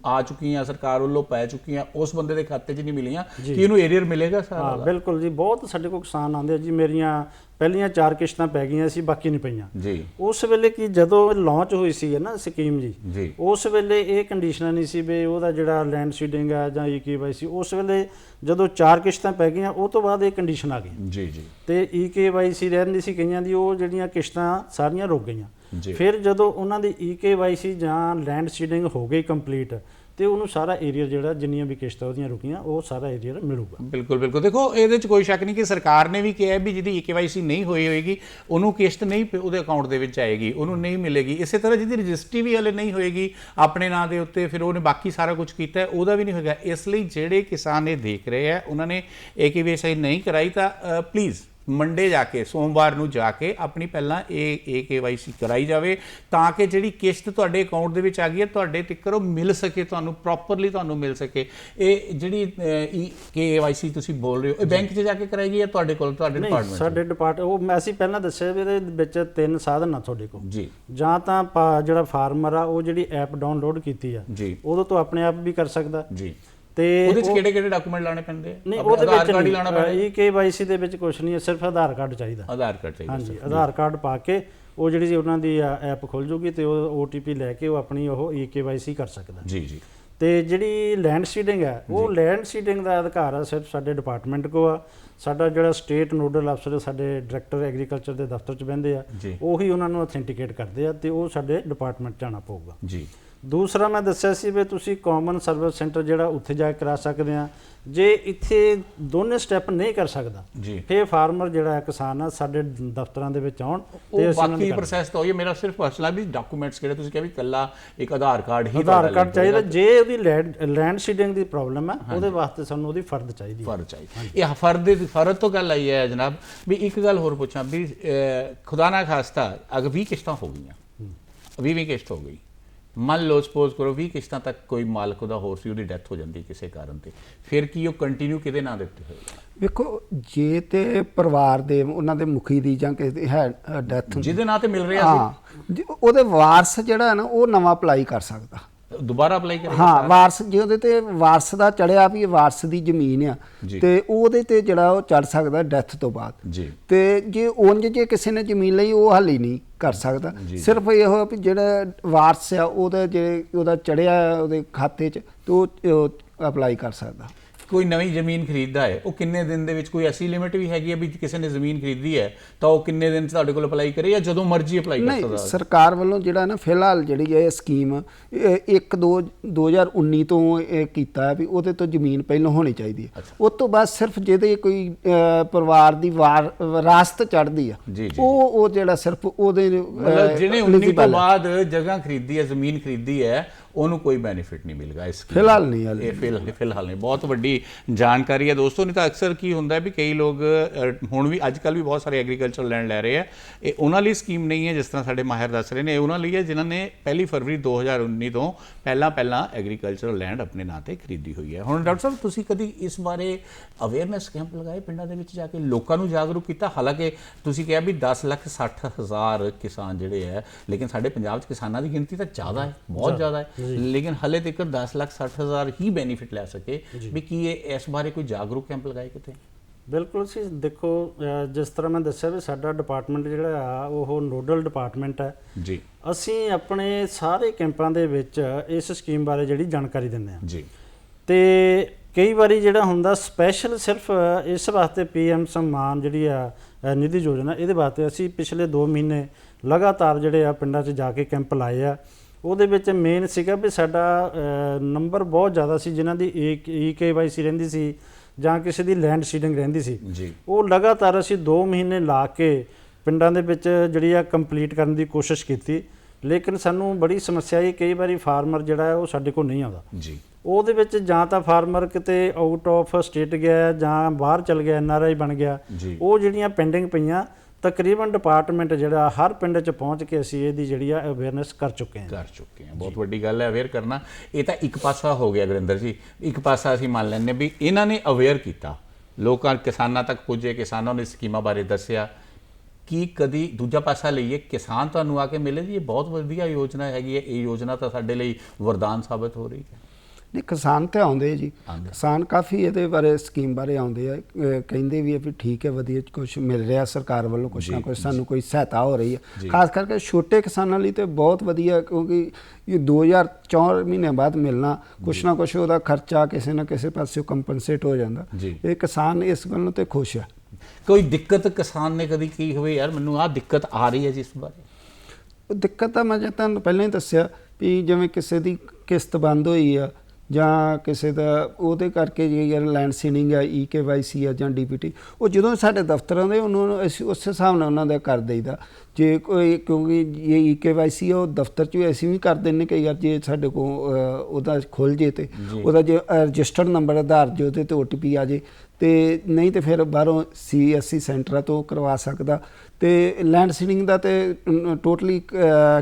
ਆ ਚੁੱਕੀਆਂ ਸਰਕਾਰ ਵੱਲੋਂ ਪੈ ਚੁੱਕੀਆਂ ਉਸ ਬੰਦੇ ਦੇ ਖਾਤੇ 'ਚ ਨਹੀਂ ਮਿਲੀਆਂ ਕੀ ਇਹਨੂੰ ਏਰੀਅਰ ਮਿਲੇਗਾ ਸਾਰਾ? ਹਾਂ ਬਿਲਕੁਲ ਜੀ। ਬਹੁਤ ਸਾਡੇ ਸਾਡੇ ਕੋਲ ਕਿਸਾਨ ਆਉਂਦੇ ਆ ਜੀ ਮੇਰੀਆਂ ਪਹਿਲੀਆਂ ਚਾਰ ਕਿਸ਼ਤਾਂ ਪੈ ਗਈਆਂ ਸੀ ਬਾਕੀ ਨਹੀਂ ਪਈਆਂ। ਜੀ। ਉਸ ਵੇਲੇ ਕੀ ਜਦੋਂ ਲਾਂਚ ਹੋਈ ਸੀ ਨਾ ਸਕੀਮ ਜੀ ਉਸ ਵੇਲੇ ਇਹ ਕੰਡੀਸ਼ਨਾਂ ਨਹੀਂ ਸੀ ਵੀ ਉਹਦਾ ਜਿਹੜਾ ਲੈਂਡ ਸੀਡਿੰਗ ਆ ਜਾਂ ਈਕੇਵਾਈਸੀ ਉਸ ਵੇਲੇ ਜਦੋਂ ਚਾਰ ਕਿਸ਼ਤਾਂ ਪੈ ਗਈਆਂ ਉਹ ਤੋਂ ਬਾਅਦ ਇਹ ਕੰਡੀਸ਼ਨ ਆ ਗਈ ਜੀ ਜੀ। ਤੇ ਈਕੇਵਾਈਸੀ ਰਹਿੰਦੀ ਸੀ ਕਈਆਂ ਦੀ ਉਹ ਜਿਹੜੀਆਂ ਕਿਸ਼ਤਾਂ ਸਾਰੀਆਂ ਰੁਕ ਗਈਆਂ। ਫਿਰ ਜਦੋਂ ਉਹਨਾਂ ਦੀ ਈਕੇਵਾਈਸੀ ਜਾਂ ਲੈਂਡ ਸੀਡਿੰਗ ਹੋ ਗਈ ਕੰਪਲੀਟ ਤੇ ਉਹਨੂੰ ਸਾਰਾ ਏਰੀਆ ਜਿਹੜਾ ਜਿੰਨੀਆਂ ਵੀ ਕਿਸ਼ਤਾਂ ਉਹਦੀਆਂ ਰੁਕੀਆਂ, ਉਹ ਸਾਰਾ ਏਰੀਆ ਮਿਲੂਗਾ। ਬਿਲਕੁਲ ਬਿਲਕੁਲ। ਦੇਖੋ, ਇਹਦੇ ਚ ਕੋਈ ਸ਼ੱਕ ਨਹੀਂ ਕਿ ਸਰਕਾਰ ਨੇ ਵੀ ਕਿਹਾ ਵੀ ਜਿਹਦੀ KYC ਨਹੀਂ ਹੋਈ ਹੋਏਗੀ, ਉਹਨੂੰ ਕਿਸ਼ਤ ਨਹੀਂ ਪ- ਉਹਦੇ ਅਕਾਊਂਟ ਦੇ ਵਿੱਚ ਆਏਗੀ, ਉਹਨੂੰ ਨਹੀਂ ਮਿਲੇਗੀ। ਇਸੇ ਤਰ੍ਹਾਂ ਜਿਹਦੀ ਰਜਿਸਟਰੀ ਵੀ ਹਲੇ ਨਹੀਂ ਹੋਏਗੀ, ਆਪਣੇ ਨਾਂ ਦੇ ਉੱਤੇ ਫਿਰ ਉਹਨੇ ਬਾਕੀ ਸਾਰਾ ਕੁਝ ਕੀਤਾ ਉਹਦਾ ਵੀ ਨਹੀਂ ਹੋਏਗਾ। ਇਸ ਲਈ ਜਿਹੜੇ ਕਿਸਾਨ ਇਹ ਦੇਖ ਰਹੇ ਆ ਉਹਨਾਂ ਨੇ AKYC ਨਹੀਂ ਕਰਾਈ ਤਾਂ ਪਲੀਜ਼ ਮੰਡੇ ਜਾ ਕੇ ਸੋਮਵਾਰ ਨੂੰ ਜਾ ਕੇ ਆਪਣੀ ਪਹਿਲਾਂ ਇਹ ਇਹ KYC ਕਰਾਈ ਜਾਵੇ ਤਾਂ ਕਿ ਜਿਹੜੀ ਕਿਸ਼ਤ ਤੁਹਾਡੇ ਅਕਾਊਂਟ ਦੇ ਵਿੱਚ ਆ ਗਈ ਹੈ ਤੁਹਾਡੇ ਤੱਕਰ ਉਹ ਮਿਲ ਸਕੇ ਤੁਹਾਨੂੰ ਪ੍ਰੋਪਰਲੀ ਤੁਹਾਨੂੰ ਮਿਲ ਸਕੇ। ਇਹ ਜਿਹੜੀ KYC ਤੁਸੀਂ ਬੋਲ ਰਹੇ ਹੋ ਇਹ ਬੈਂਕ 'ਚ ਜਾ ਕੇ ਕਰਾਈ ਗਈ ਹੈ ਤੁਹਾਡੇ ਕੋਲ ਤੁਹਾਡੇ ਨਹੀਂ ਡਿਪਾਰਟਮੈਂਟ ਸਾਡੇ ਡਿਪਾਰਟ ਉਹ ਮੈਂ ਅਸੀਂ ਪਹਿਲਾਂ ਦੱਸਿਆ ਵੀ ਇਹਦੇ ਵਿੱਚ ਤਿੰਨ ਸਾਧਨ ਆ ਤੁਹਾਡੇ ਕੋਲ। ਜੀ। ਜਾਂ ਤਾਂ ਜਿਹੜਾ ਫਾਰਮਰ ਆ ਉਹ ਜਿਹੜੀ ਐਪ ਡਾਊਨਲੋਡ ਕੀਤੀ ਆ ਜੀ। ਉਦੋਂ ਤੋਂ ਆਪਣੇ ਆਪ ਵੀ ਕਰ ਸਕਦਾ। ਜੀ। ਤੇ ਉਹਦੇ 'ਚ ਕਿਹੜੇ ਕਿਹੜੇ ਡਾਕੂਮੈਂਟ ਲਾਣੇ ਪੈਂਦੇ ਆ? ਨਹੀਂ ਉਹਦੇ ਆਧਾਰ ਵਿੱਚ ਕਾਰਡ ਹੀ ਲਾਣਾ ਪੈਂਦਾ। ਨਹੀਂ ਕੇਵਾਈਸੀ ਦੇ ਵਿੱਚ ਕੁਝ ਨਹੀਂ ਹੈ ਸਿਰਫ ਆਧਾਰ ਕਾਰਡ ਚਾਹੀਦਾ। ਆਧਾਰ ਕਾਰਡ ਚਾਹੀਦਾ ਹਾਂਜੀ ਆਧਾਰ ਕਾਰਡ ਪਾ ਕੇ ਉਹ ਜਿਹੜੀ ਸੀ ਉਹਨਾਂ ਦੀ ਐਪ ਖੁੱਲ ਜੂਗੀ ਤੇ ਉਹ OTP ਲੈ ਕੇ ਉਹ ਆਪਣੀ ਉਹ ਈਕੇਵਾਈਸੀ ਕਰ ਸਕਦਾ। ਜੀ ਜੀ। ਤੇ ਜਿਹੜੀ ਲੈਂਡ ਸੀਡਿੰਗ ਹੈ ਉਹ ਲੈਂਡ ਸੀਡਿੰਗ ਦਾ ਅਧਿਕਾਰ ਆ ਸਿਰਫ ਸਾਡੇ ਡਿਪਾਰਟਮੈਂਟ ਕੋ ਆ। ਸਾਡਾ ਜਿਹੜਾ ਸਟੇਟ ਨੋਡਲ ਅਫਸਰ ਸਾਡੇ ਡਾਇਰੈਕਟਰ ਐਗਰੀਕਲਚਰ ਦੇ ਦਫ਼ਤਰ 'ਚ ਬਹਿੰਦੇ ਆ। ਜੀ। ਉਹੀ ਉਹਨਾਂ ਨੂੰ ਅਥੈਂਟੀਕੇਟ ਕਰਦੇ ਆ ਤੇ ਉਹ ਸਾਡੇ ਡਿਪਾਰਟਮੈਂਟ ਜਾਣਾ ਪਊਗਾ। ਜੀ। ਦੂਸਰਾ ਮੈਂ ਦੱਸਿਆ ਸੀ ਵੀ ਤੁਸੀਂ ਕਾਮਨ ਸਰਵਿਸ ਸੈਂਟਰ ਜਿਹੜਾ ਉੱਥੇ ਜਾ ਕੇ ਕਰਾ ਸਕਦੇ ਆ। ਜੇ ਇੱਥੇ ਦੋਨੇ ਸਟੈਪ ਨਹੀਂ ਕਰ ਸਕਦਾ ਫੇਰ ਫਾਰਮਰ ਜਿਹੜਾ ਹੈ ਕਿਸਾਨ ਆ ਸਾਡੇ ਦਫ਼ਤਰਾਂ ਦੇ ਵਿੱਚ ਆਉਣ ਉਹ ਅਸੀਂ ਬਾਕੀ ਪ੍ਰੋਸੈਸ ਤਾਂ ਹੋਈ ਮੇਰਾ ਸਿਰਫ ਮਸਲਾ ਵੀ ਡਾਕੂਮੈਂਟਸ ਕਿਹੜੇ ਤੁਸੀਂ ਕਿਹਾ ਵੀ ਕੱਲਾ ਇੱਕ ਆਧਾਰ ਕਾਰਡ ਹੀ ਆਧਾਰ ਕਾਰਡ ਚਾਹੀਦਾ। ਜੇ ਉਹਦੀ ਲੈਂਡ ਸੀਡਿੰਗ ਦੀ ਪ੍ਰੋਬਲਮ ਹੈ ਉਹਦੇ ਵਾਸਤੇ ਸਾਨੂੰ ਉਹਦੀ ਫਰਦ ਚਾਹੀਦੀ ਹੈ ਫਰਜ਼ ਚਾਹੀਦਾ। ਇਹ ਫਰਦ ਦੀ ਫਰਜ਼ ਤੋਂ ਗੱਲ ਆਈ ਹੈ ਜਨਾਬ ਵੀ ਇੱਕ ਗੱਲ ਹੋਰ ਪੁੱਛਾਂ ਵੀ ਖੁਦਾ ਨਾ ਖਾਸਤਾ ਅਗਰ 20 ਕਿਸ਼ਤਾਂ ਹੋ ਗਈਆਂ 20 ਵੀਹ ਕਿਸ਼ਤ ਹੋ ਗਈ ਮੰਨ ਲਓ ਸਪੋਜ਼ ਕਰੋ 20 ਕਿਸ਼ਤਾਂ ਤੱਕ ਕੋਈ ਮਾਲਕ ਉਹਦਾ ਹੋਰ ਸੀ ਉਹਦੀ ਡੈਥ ਹੋ ਜਾਂਦੀ ਕਿਸੇ ਕਾਰਨ ਤੇ। ਫਿਰ ਕੀ ਉਹ ਕੰਟੀਨਿਊ ਕਿਹਦੇ ਨਾਂ ਦੇ ਉੱਤੇ ਹੋਏਗਾ? ਵੇਖੋ ਜੇ ਤੇ ਪਰਿਵਾਰ ਦੇ ਉਹਨਾਂ ਦੇ ਮੁਖੀ ਦੀ ਜਾਂ ਕਿਸੇ ਦੀ ਹੈ ਡੈਥ ਜਿਹਦੇ ਨਾਂ ਤੇ ਮਿਲ ਰਿਹਾ ਜੇ ਉਹਦੇ ਵਾਰਸ ਜਿਹੜਾ ਹੈ ਨਾ ਉਹ ਨਵਾਂ ਅਪਲਾਈ ਕਰ ਸਕਦਾ। ਸੀ ਦੁਬਾਰਾ ਅਪਲਾਈ ਕਰੇਗਾ ਹਾਂ ਵਾਰਸ ਜੇ ਉਹਦੇ ਤੇ ਵਾਰਸ ਦਾ ਚੜਿਆ ਵੀ ਇਹ ਵਾਰਸ ਦੀ ਜ਼ਮੀਨ ਆ। ਤੇ ਉਹਦੇ ਤੇ ਜਿਹੜਾ ਉਹ ਚੜ ਸਕਦਾ ਡੈਥ ਤੋਂ ਬਾਅਦ। ਜੀ। ਤੇ ਜੇ ਉਂਝ ਜੇ ਕਿਸੇ ਨੇ ਜ਼ਮੀਨ ਲਈ ਉਹ ਹਾਲੀ ਨਹੀਂ ਕਰ ਸਕਦਾ। ਸਿਰਫ ਇਹੋ ਆ ਵੀ ਜਿਹੜਾ ਵਾਰਸ ਆ ਉਹਦਾ ਜੇ ਉਹਦਾ ਚੜਿਆ ਉਹਦੇ ਖਾਤੇ 'ਚ ਤੇ ਉਹ ਅਪਲਾਈ ਕਰ ਸਕਦਾ। ਕੋਈ ਨਵੀਂ ਜ਼ਮੀਨ ਖਰੀਦਦਾ ਹੈ ਉਹ ਕਿੰਨੇ ਦਿਨ ਦੇ ਵਿੱਚ ਕੋਈ ਐਸੀ ਲਿਮਿਟ ਵੀ ਹੈਗੀ ਹੈ ਵੀ ਕਿਸੇ ਨੇ ਜ਼ਮੀਨ ਖਰੀਦੀ ਹੈ ਤਾਂ ਉਹ ਕਿੰਨੇ ਦਿਨ ਤੁਹਾਡੇ ਕੋਲ ਅਪਲਾਈ ਕਰੇ ਜਾਂ ਜਦੋਂ ਮਰਜ਼ੀ ਅਪਲਾਈ ਕਰ ਨਹੀਂ ਸਕਦਾ ਸਰਕਾਰ ਵੱਲੋਂ ਜਿਹੜਾ ਨਾ ਫਿਲਹਾਲ ਜਿਹੜੀ ਹੈ ਇਹ ਸਕੀਮ 1 2 2019 ਤੋਂ ਇਹ ਕੀਤਾ ਹੈ ਵੀ ਉਹਦੇ ਤੋਂ ਜ਼ਮੀਨ ਪਹਿਲਾਂ ਹੋਣੀ ਚਾਹੀਦੀ ਹੈ। ਉਸ ਤੋਂ ਬਾਅਦ ਸਿਰਫ ਜਿਹਦੇ ਕੋਈ ਪਰਿਵਾਰ ਦੀ ਵਾਰ ਵਿਰਾਸਤ ਚੜਦੀ ਆ ਉਹ ਉਹ ਜਿਹੜਾ ਸਿਰਫ ਉਹਦੇ ਜਿਹਨੇ 19 ਤੋਂ ਹੈ। ਬਾਅਦ ਜਗ੍ਹਾ ਖਰੀਦੀ ਹੈ ਜ਼ਮੀਨ ਖਰੀਦੀ ਹੈ ਉਹਨੂੰ ਕੋਈ ਬੈਨੀਫਿਟ ਨਹੀਂ ਮਿਲੇਗਾ ਇਸ ਫਿਲਹਾਲ। ਨਹੀਂ ਹਾਲੇ। ਇਹ ਫਿਲਹਾਲ ਫਿਲਹਾਲ ਨਹੀਂ ਬਹੁਤ ਵੱਡੀ ਜਾਣਕਾਰੀ ਹੈ ਦੋਸਤੋ ਨਹੀਂ ਤਾਂ ਅਕਸਰ ਕੀ ਹੁੰਦਾ ਹੈ ਵੀ ਕਈ ਲੋਕ ਹੁਣ ਵੀ ਅੱਜ ਕੱਲ ਵੀ ਬਹੁਤ ਸਾਰੇ ਐਗਰੀਕਲਚਰ ਲੈਂਡ ਲੈ ਰਹੇ ਆ। ਇਹ ਉਹਨਾਂ ਲਈ ਸਕੀਮ ਨਹੀਂ ਹੈ ਜਿਸ ਤਰ੍ਹਾਂ ਸਾਡੇ ਮਾਹਿਰ ਦੱਸ ਰਹੇ ਨੇ ਇਹ ਉਹਨਾਂ ਲਈ ਹੈ ਜਿਨ੍ਹਾਂ ਨੇ ਪਹਿਲੀ ਫਰਵਰੀ 2019 ਤੋਂ ਪਹਿਲਾਂ ਪਹਿਲਾਂ ਐਗਰੀਕਲਚਰਲ ਲੈਂਡ ਆਪਣੇ ਨਾਂ ਤੇ ਖਰੀਦੀ ਹੋਈ ਹੈ। ਹੁਣ ਡਾਕਟਰ ਸਾਹਿਬ ਤੁਸੀਂ ਕਦੀ ਇਸ ਬਾਰੇ ਅਵੇਅਰਨੈਸ ਕੈਂਪ ਲਗਾਏ ਪਿੰਡਾਂ ਦੇ ਵਿੱਚ ਜਾ ਕੇ? ਲੋਕਾਂ ਨੂੰ ਜਾਗਰੂਕ ਕੀਤਾ? ਹਾਲਾਂਕਿ ਤੁਸੀਂ ਕਿਹਾ ਵੀ 10 ਲੱਖ 60 ਹਜ਼ਾਰ ਕਿਸਾਨ ਜਿਹੜੇ ਹੈ ਲੇਕਿਨ ਸਾਡੇ ਪੰਜਾਬ 'ਚ ਕਿਸਾਨਾਂ ਦੀ ਗਿਣਤੀ ਤਾਂ ਜ਼ਿਆਦਾ ਹੈ ਬਹੁਤ ਜ਼ਿਆਦਾ ਹੈ। ਲੇਕਿਨ ਹਲੇ ਤੱਕ 10 ਲੱਖ 60 ਹਜ਼ਾਰ ਹੀ ਬੈਨੀਫਿਟ ਲੈ ਸਕੇ ਵੀ ਕੀ ਇਹ ਇਸ ਬਾਰੇ ਕੋਈ ਜਾਗਰੂਕ ਕੈਂਪ ਲਗਾਏ ਕਿਤੇ? ਬਿਲਕੁਲ ਸੀ ਦੇਖੋ ਜਿਸ ਤਰ੍ਹਾਂ ਮੈਂ ਦੱਸਿਆ ਵੀ ਸਾਡਾ ਡਿਪਾਰਟਮੈਂਟ ਜਿਹੜਾ ਆ ਉਹ ਨੋਡਲ ਡਿਪਾਰਟਮੈਂਟ ਹੈ। ਜੀ। ਅਸੀਂ ਆਪਣੇ ਸਾਰੇ ਕੈਂਪਾਂ ਦੇ ਵਿੱਚ ਇਸ ਸਕੀਮ ਬਾਰੇ ਜਿਹੜੀ ਜਾਣਕਾਰੀ ਦਿੰਦੇ ਆ ਜੀ। ਤੇ ਕਈ ਵਾਰੀ ਜਿਹੜਾ ਹੁੰਦਾ ਸਪੈਸ਼ਲ ਸਿਰਫ ਇਸ ਵਾਸਤੇ ਪੀਐਮ ਸਨਮਾਨ ਜਿਹੜੀ ਆ ਨਿਧੀ ਯੋਜਨਾ ਇਹਦੇ ਵਾਸਤੇ ਅਸੀਂ ਪਿਛਲੇ 2 ਮਹੀਨੇ ਲਗਾਤਾਰ ਜਿਹੜੇ ਆ ਪਿੰਡਾਂ 'ਚ ਜਾ ਕੇ ਕੈਂਪ ਲਾਏ ਆ। ਉਹਦੇ ਵਿੱਚ ਮੇਨ ਸੀਗਾ ਵੀ ਸਾਡਾ ਨੰਬਰ ਬਹੁਤ ਜ਼ਿਆਦਾ ਸੀ ਜਿਨ੍ਹਾਂ ਦੀ ਈਕੇਵਾਈਸੀ ਰਹਿੰਦੀ ਸੀ ਜਾਂ ਕਿਸੇ ਦੀ ਲੈਂਡ ਸੀਡਿੰਗ ਰਹਿੰਦੀ ਸੀ। ਉਹ ਲਗਾਤਾਰ ਅਸੀਂ 2 ਮਹੀਨੇ ਲਾ ਕੇ ਪਿੰਡਾਂ ਦੇ ਵਿੱਚ ਜਿਹੜੀ ਆ ਕੰਪਲੀਟ ਕਰਨ ਦੀ ਕੋਸ਼ਿਸ਼ ਕੀਤੀ ਲੇਕਿਨ ਸਾਨੂੰ ਬੜੀ ਸਮੱਸਿਆ ਆਈ ਕਈ ਵਾਰੀ ਫਾਰਮਰ ਜਿਹੜਾ ਹੈ ਉਹ ਸਾਡੇ ਕੋਲ ਨਹੀਂ ਆਉਂਦਾ। ਜੀ। ਉਹਦੇ ਵਿੱਚ ਜਾਂ ਤਾਂ ਫਾਰਮਰ ਕਿਤੇ ਆਊਟ ਆਫ ਸਟੇਟ ਗਿਆ ਜਾਂ ਬਾਹਰ ਚਲ ਗਿਆ ਐਨਆਰਆਈ ਬਣ ਗਿਆ। ਉਹ ਜਿਹੜੀਆਂ ਪੈਂਡਿੰਗ ਪਈਆਂ ਤਕਰੀਬਨ ਡਿਪਾਰਟਮੈਂਟ ਜਿਹੜਾ ਹਰ ਪਿੰਡ 'ਚ ਪਹੁੰਚ ਕੇ ਅਸੀਂ ਇਹਦੀ ਜਿਹੜੀ ਆ ਅਵੇਅਰਨੈਸ ਕਰ ਚੁੱਕੇ ਹਾਂ। ਕਰ ਚੁੱਕੇ ਹਾਂ। ਬਹੁਤ ਵੱਡੀ ਗੱਲ ਹੈ ਅਵੇਅਰ ਕਰਨਾ। ਇਹ ਤਾਂ ਇੱਕ ਪਾਸਾ ਹੋ ਗਿਆ ਗੁਰਿੰਦਰ ਜੀ। ਇੱਕ ਪਾਸਾ ਅਸੀਂ ਮੰਨ ਲੈਂਦੇ ਵੀ ਇਹਨਾਂ ਨੇ ਅਵੇਅਰ ਕੀਤਾ। ਲੋਕਾਂ, ਕਿਸਾਨਾਂ ਤੱਕ ਪੁੱਜੇ, ਕਿਸਾਨਾਂ ਨੂੰ ਸਕੀਮਾਂ ਬਾਰੇ ਦੱਸਿਆ। ਕੀ ਕਦੀ ਦੂਜਾ ਪਾਸਾ ਲਈਏ? ਕਿਸਾਨ ਤੁਹਾਨੂੰ ਆ ਕੇ ਮਿਲੇ ਜੀ, ਇਹ ਬਹੁਤ ਵਧੀਆ ਯੋਜਨਾ ਹੈਗੀ ਹੈ। ਇਹ ਯੋਜਨਾ ਤਾਂ ਸਾਡੇ ਲਈ ਵਰਦਾਨ ਸਾਬਤ ਹੋ ਰਹੀ ਹੈ। ਨਹੀਂ ਕਿਸਾਨ ਤੇ ਆਉਂਦੇ ਜੀ। ਕਿਸਾਨ ਕਾਫੀ ਇਹਦੇ ਬਾਰੇ ਸਕੀਮ ਬਾਰੇ ਆਉਂਦੇ ਆ। ਕਹਿੰਦੇ ਵੀ ਆ ਵੀ ਠੀਕ ਹੈ ਵਧੀਆ ਕੁਝ ਮਿਲ ਰਿਹਾ ਸਰਕਾਰ ਵੱਲੋਂ ਕੁਝ ਨਾ ਕੁਝ ਸਾਨੂੰ ਕੋਈ ਸਹਾਇਤਾ ਹੋ ਰਹੀ। ਹੈ। ਖਾਸ ਕਰਕੇ ਛੋਟੇ ਕਿਸਾਨਾਂ ਲਈ ਤੇ ਬਹੁਤ ਵਧੀਆ ਕਿਉਂਕਿ ਇਹ 2004 ਮਹੀਨੇ ਬਾਅਦ ਮਿਲਣਾ ਕੁਝ ਨਾ ਕੁਝ ਉਹਦਾ ਖਰਚਾ ਕਿਸੇ ਨਾ ਕਿਸੇ ਪਾਸਿਓਂ ਕੰਪਨਸੇਟ ਹੋ ਜਾਂਦਾ। ਇਹ ਕਿਸਾਨ ਇਸ ਗੱਲੋਂ ਤੇ ਖੁਸ਼ ਹੈ ਕੋਈ ਦਿੱਕਤ ਕਿਸਾਨ ਨੇ ਕਦੀ ਕੀ ਹੋਵੇ? ਯਾਰ ਮੈਨੂੰ ਆਹ ਦਿੱਕਤ ਆ ਰਹੀ ਹੈ ਜੀ ਇਸ ਬਾਰੇ। ਉਹ ਦਿੱਕਤ ਤਾਂ ਮੈਂ ਜੇ ਤੁਹਾਨੂੰ ਪਹਿਲਾਂ ਹੀ ਦੱਸਿਆ ਵੀ ਜਿਵੇਂ ਕਿਸੇ ਦੀ ਕਿਸ਼ਤ ਬੰਦ ਹੋਈ ਆ ਜਾਂ ਕਿਸੇ ਦਾ ਉਹਦੇ ਕਰਕੇ ਜੇ ਯਾਰ ਲੈਂਡ ਆ ਈ ਕੇਵਾਈਸੀ ਆ ਜਾਂ ਡੀਪੀਟੀ ਉਹ ਜਦੋਂ ਸਾਡੇ ਦਫ਼ਤਰਾਂ ਦੇ ਉਹਨਾਂ ਨੂੰ ਅਸੀਂ ਉਸ ਹਿਸਾਬ ਨਾਲ ਉਹਨਾਂ ਦਾ ਕਰ ਦੇਈਦਾ। ਜੇ ਕੋਈ ਕਿਉਂਕਿ ਇਹ ਈ ਕੇਵਾਈਸੀ ਉਹ ਦਫ਼ਤਰ 'ਚ ਅਸੀਂ ਵੀ ਕਰ ਦਿੰਨੇ ਕਈ ਵਾਰ ਜੇ ਸਾਡੇ ਕੋਲ ਉਹਦਾ ਖੁੱਲ ਜੇ ਤੇ। ਉਹਦਾ ਜੇ ਰਜਿਸਟਰਡ ਨੰਬਰ ਆਧਾਰ ਜੇ ਉਹਦੇ ਤੇ ਓਟੀਪੀ ਆ ਜੇ ਤੇ ਨਹੀਂ ਤੇ ਫਿਰ ਬਾਹਰੋਂ ਸੀਐਸਸੀ ਸੈਂਟਰਾਂ ਤੋਂ ਕਰਵਾ ਸਕਦਾ। ਤੇ ਲੈਂਡ ਸੀਡਿੰਗ ਦਾ ਤੇ ਟੋਟਲੀ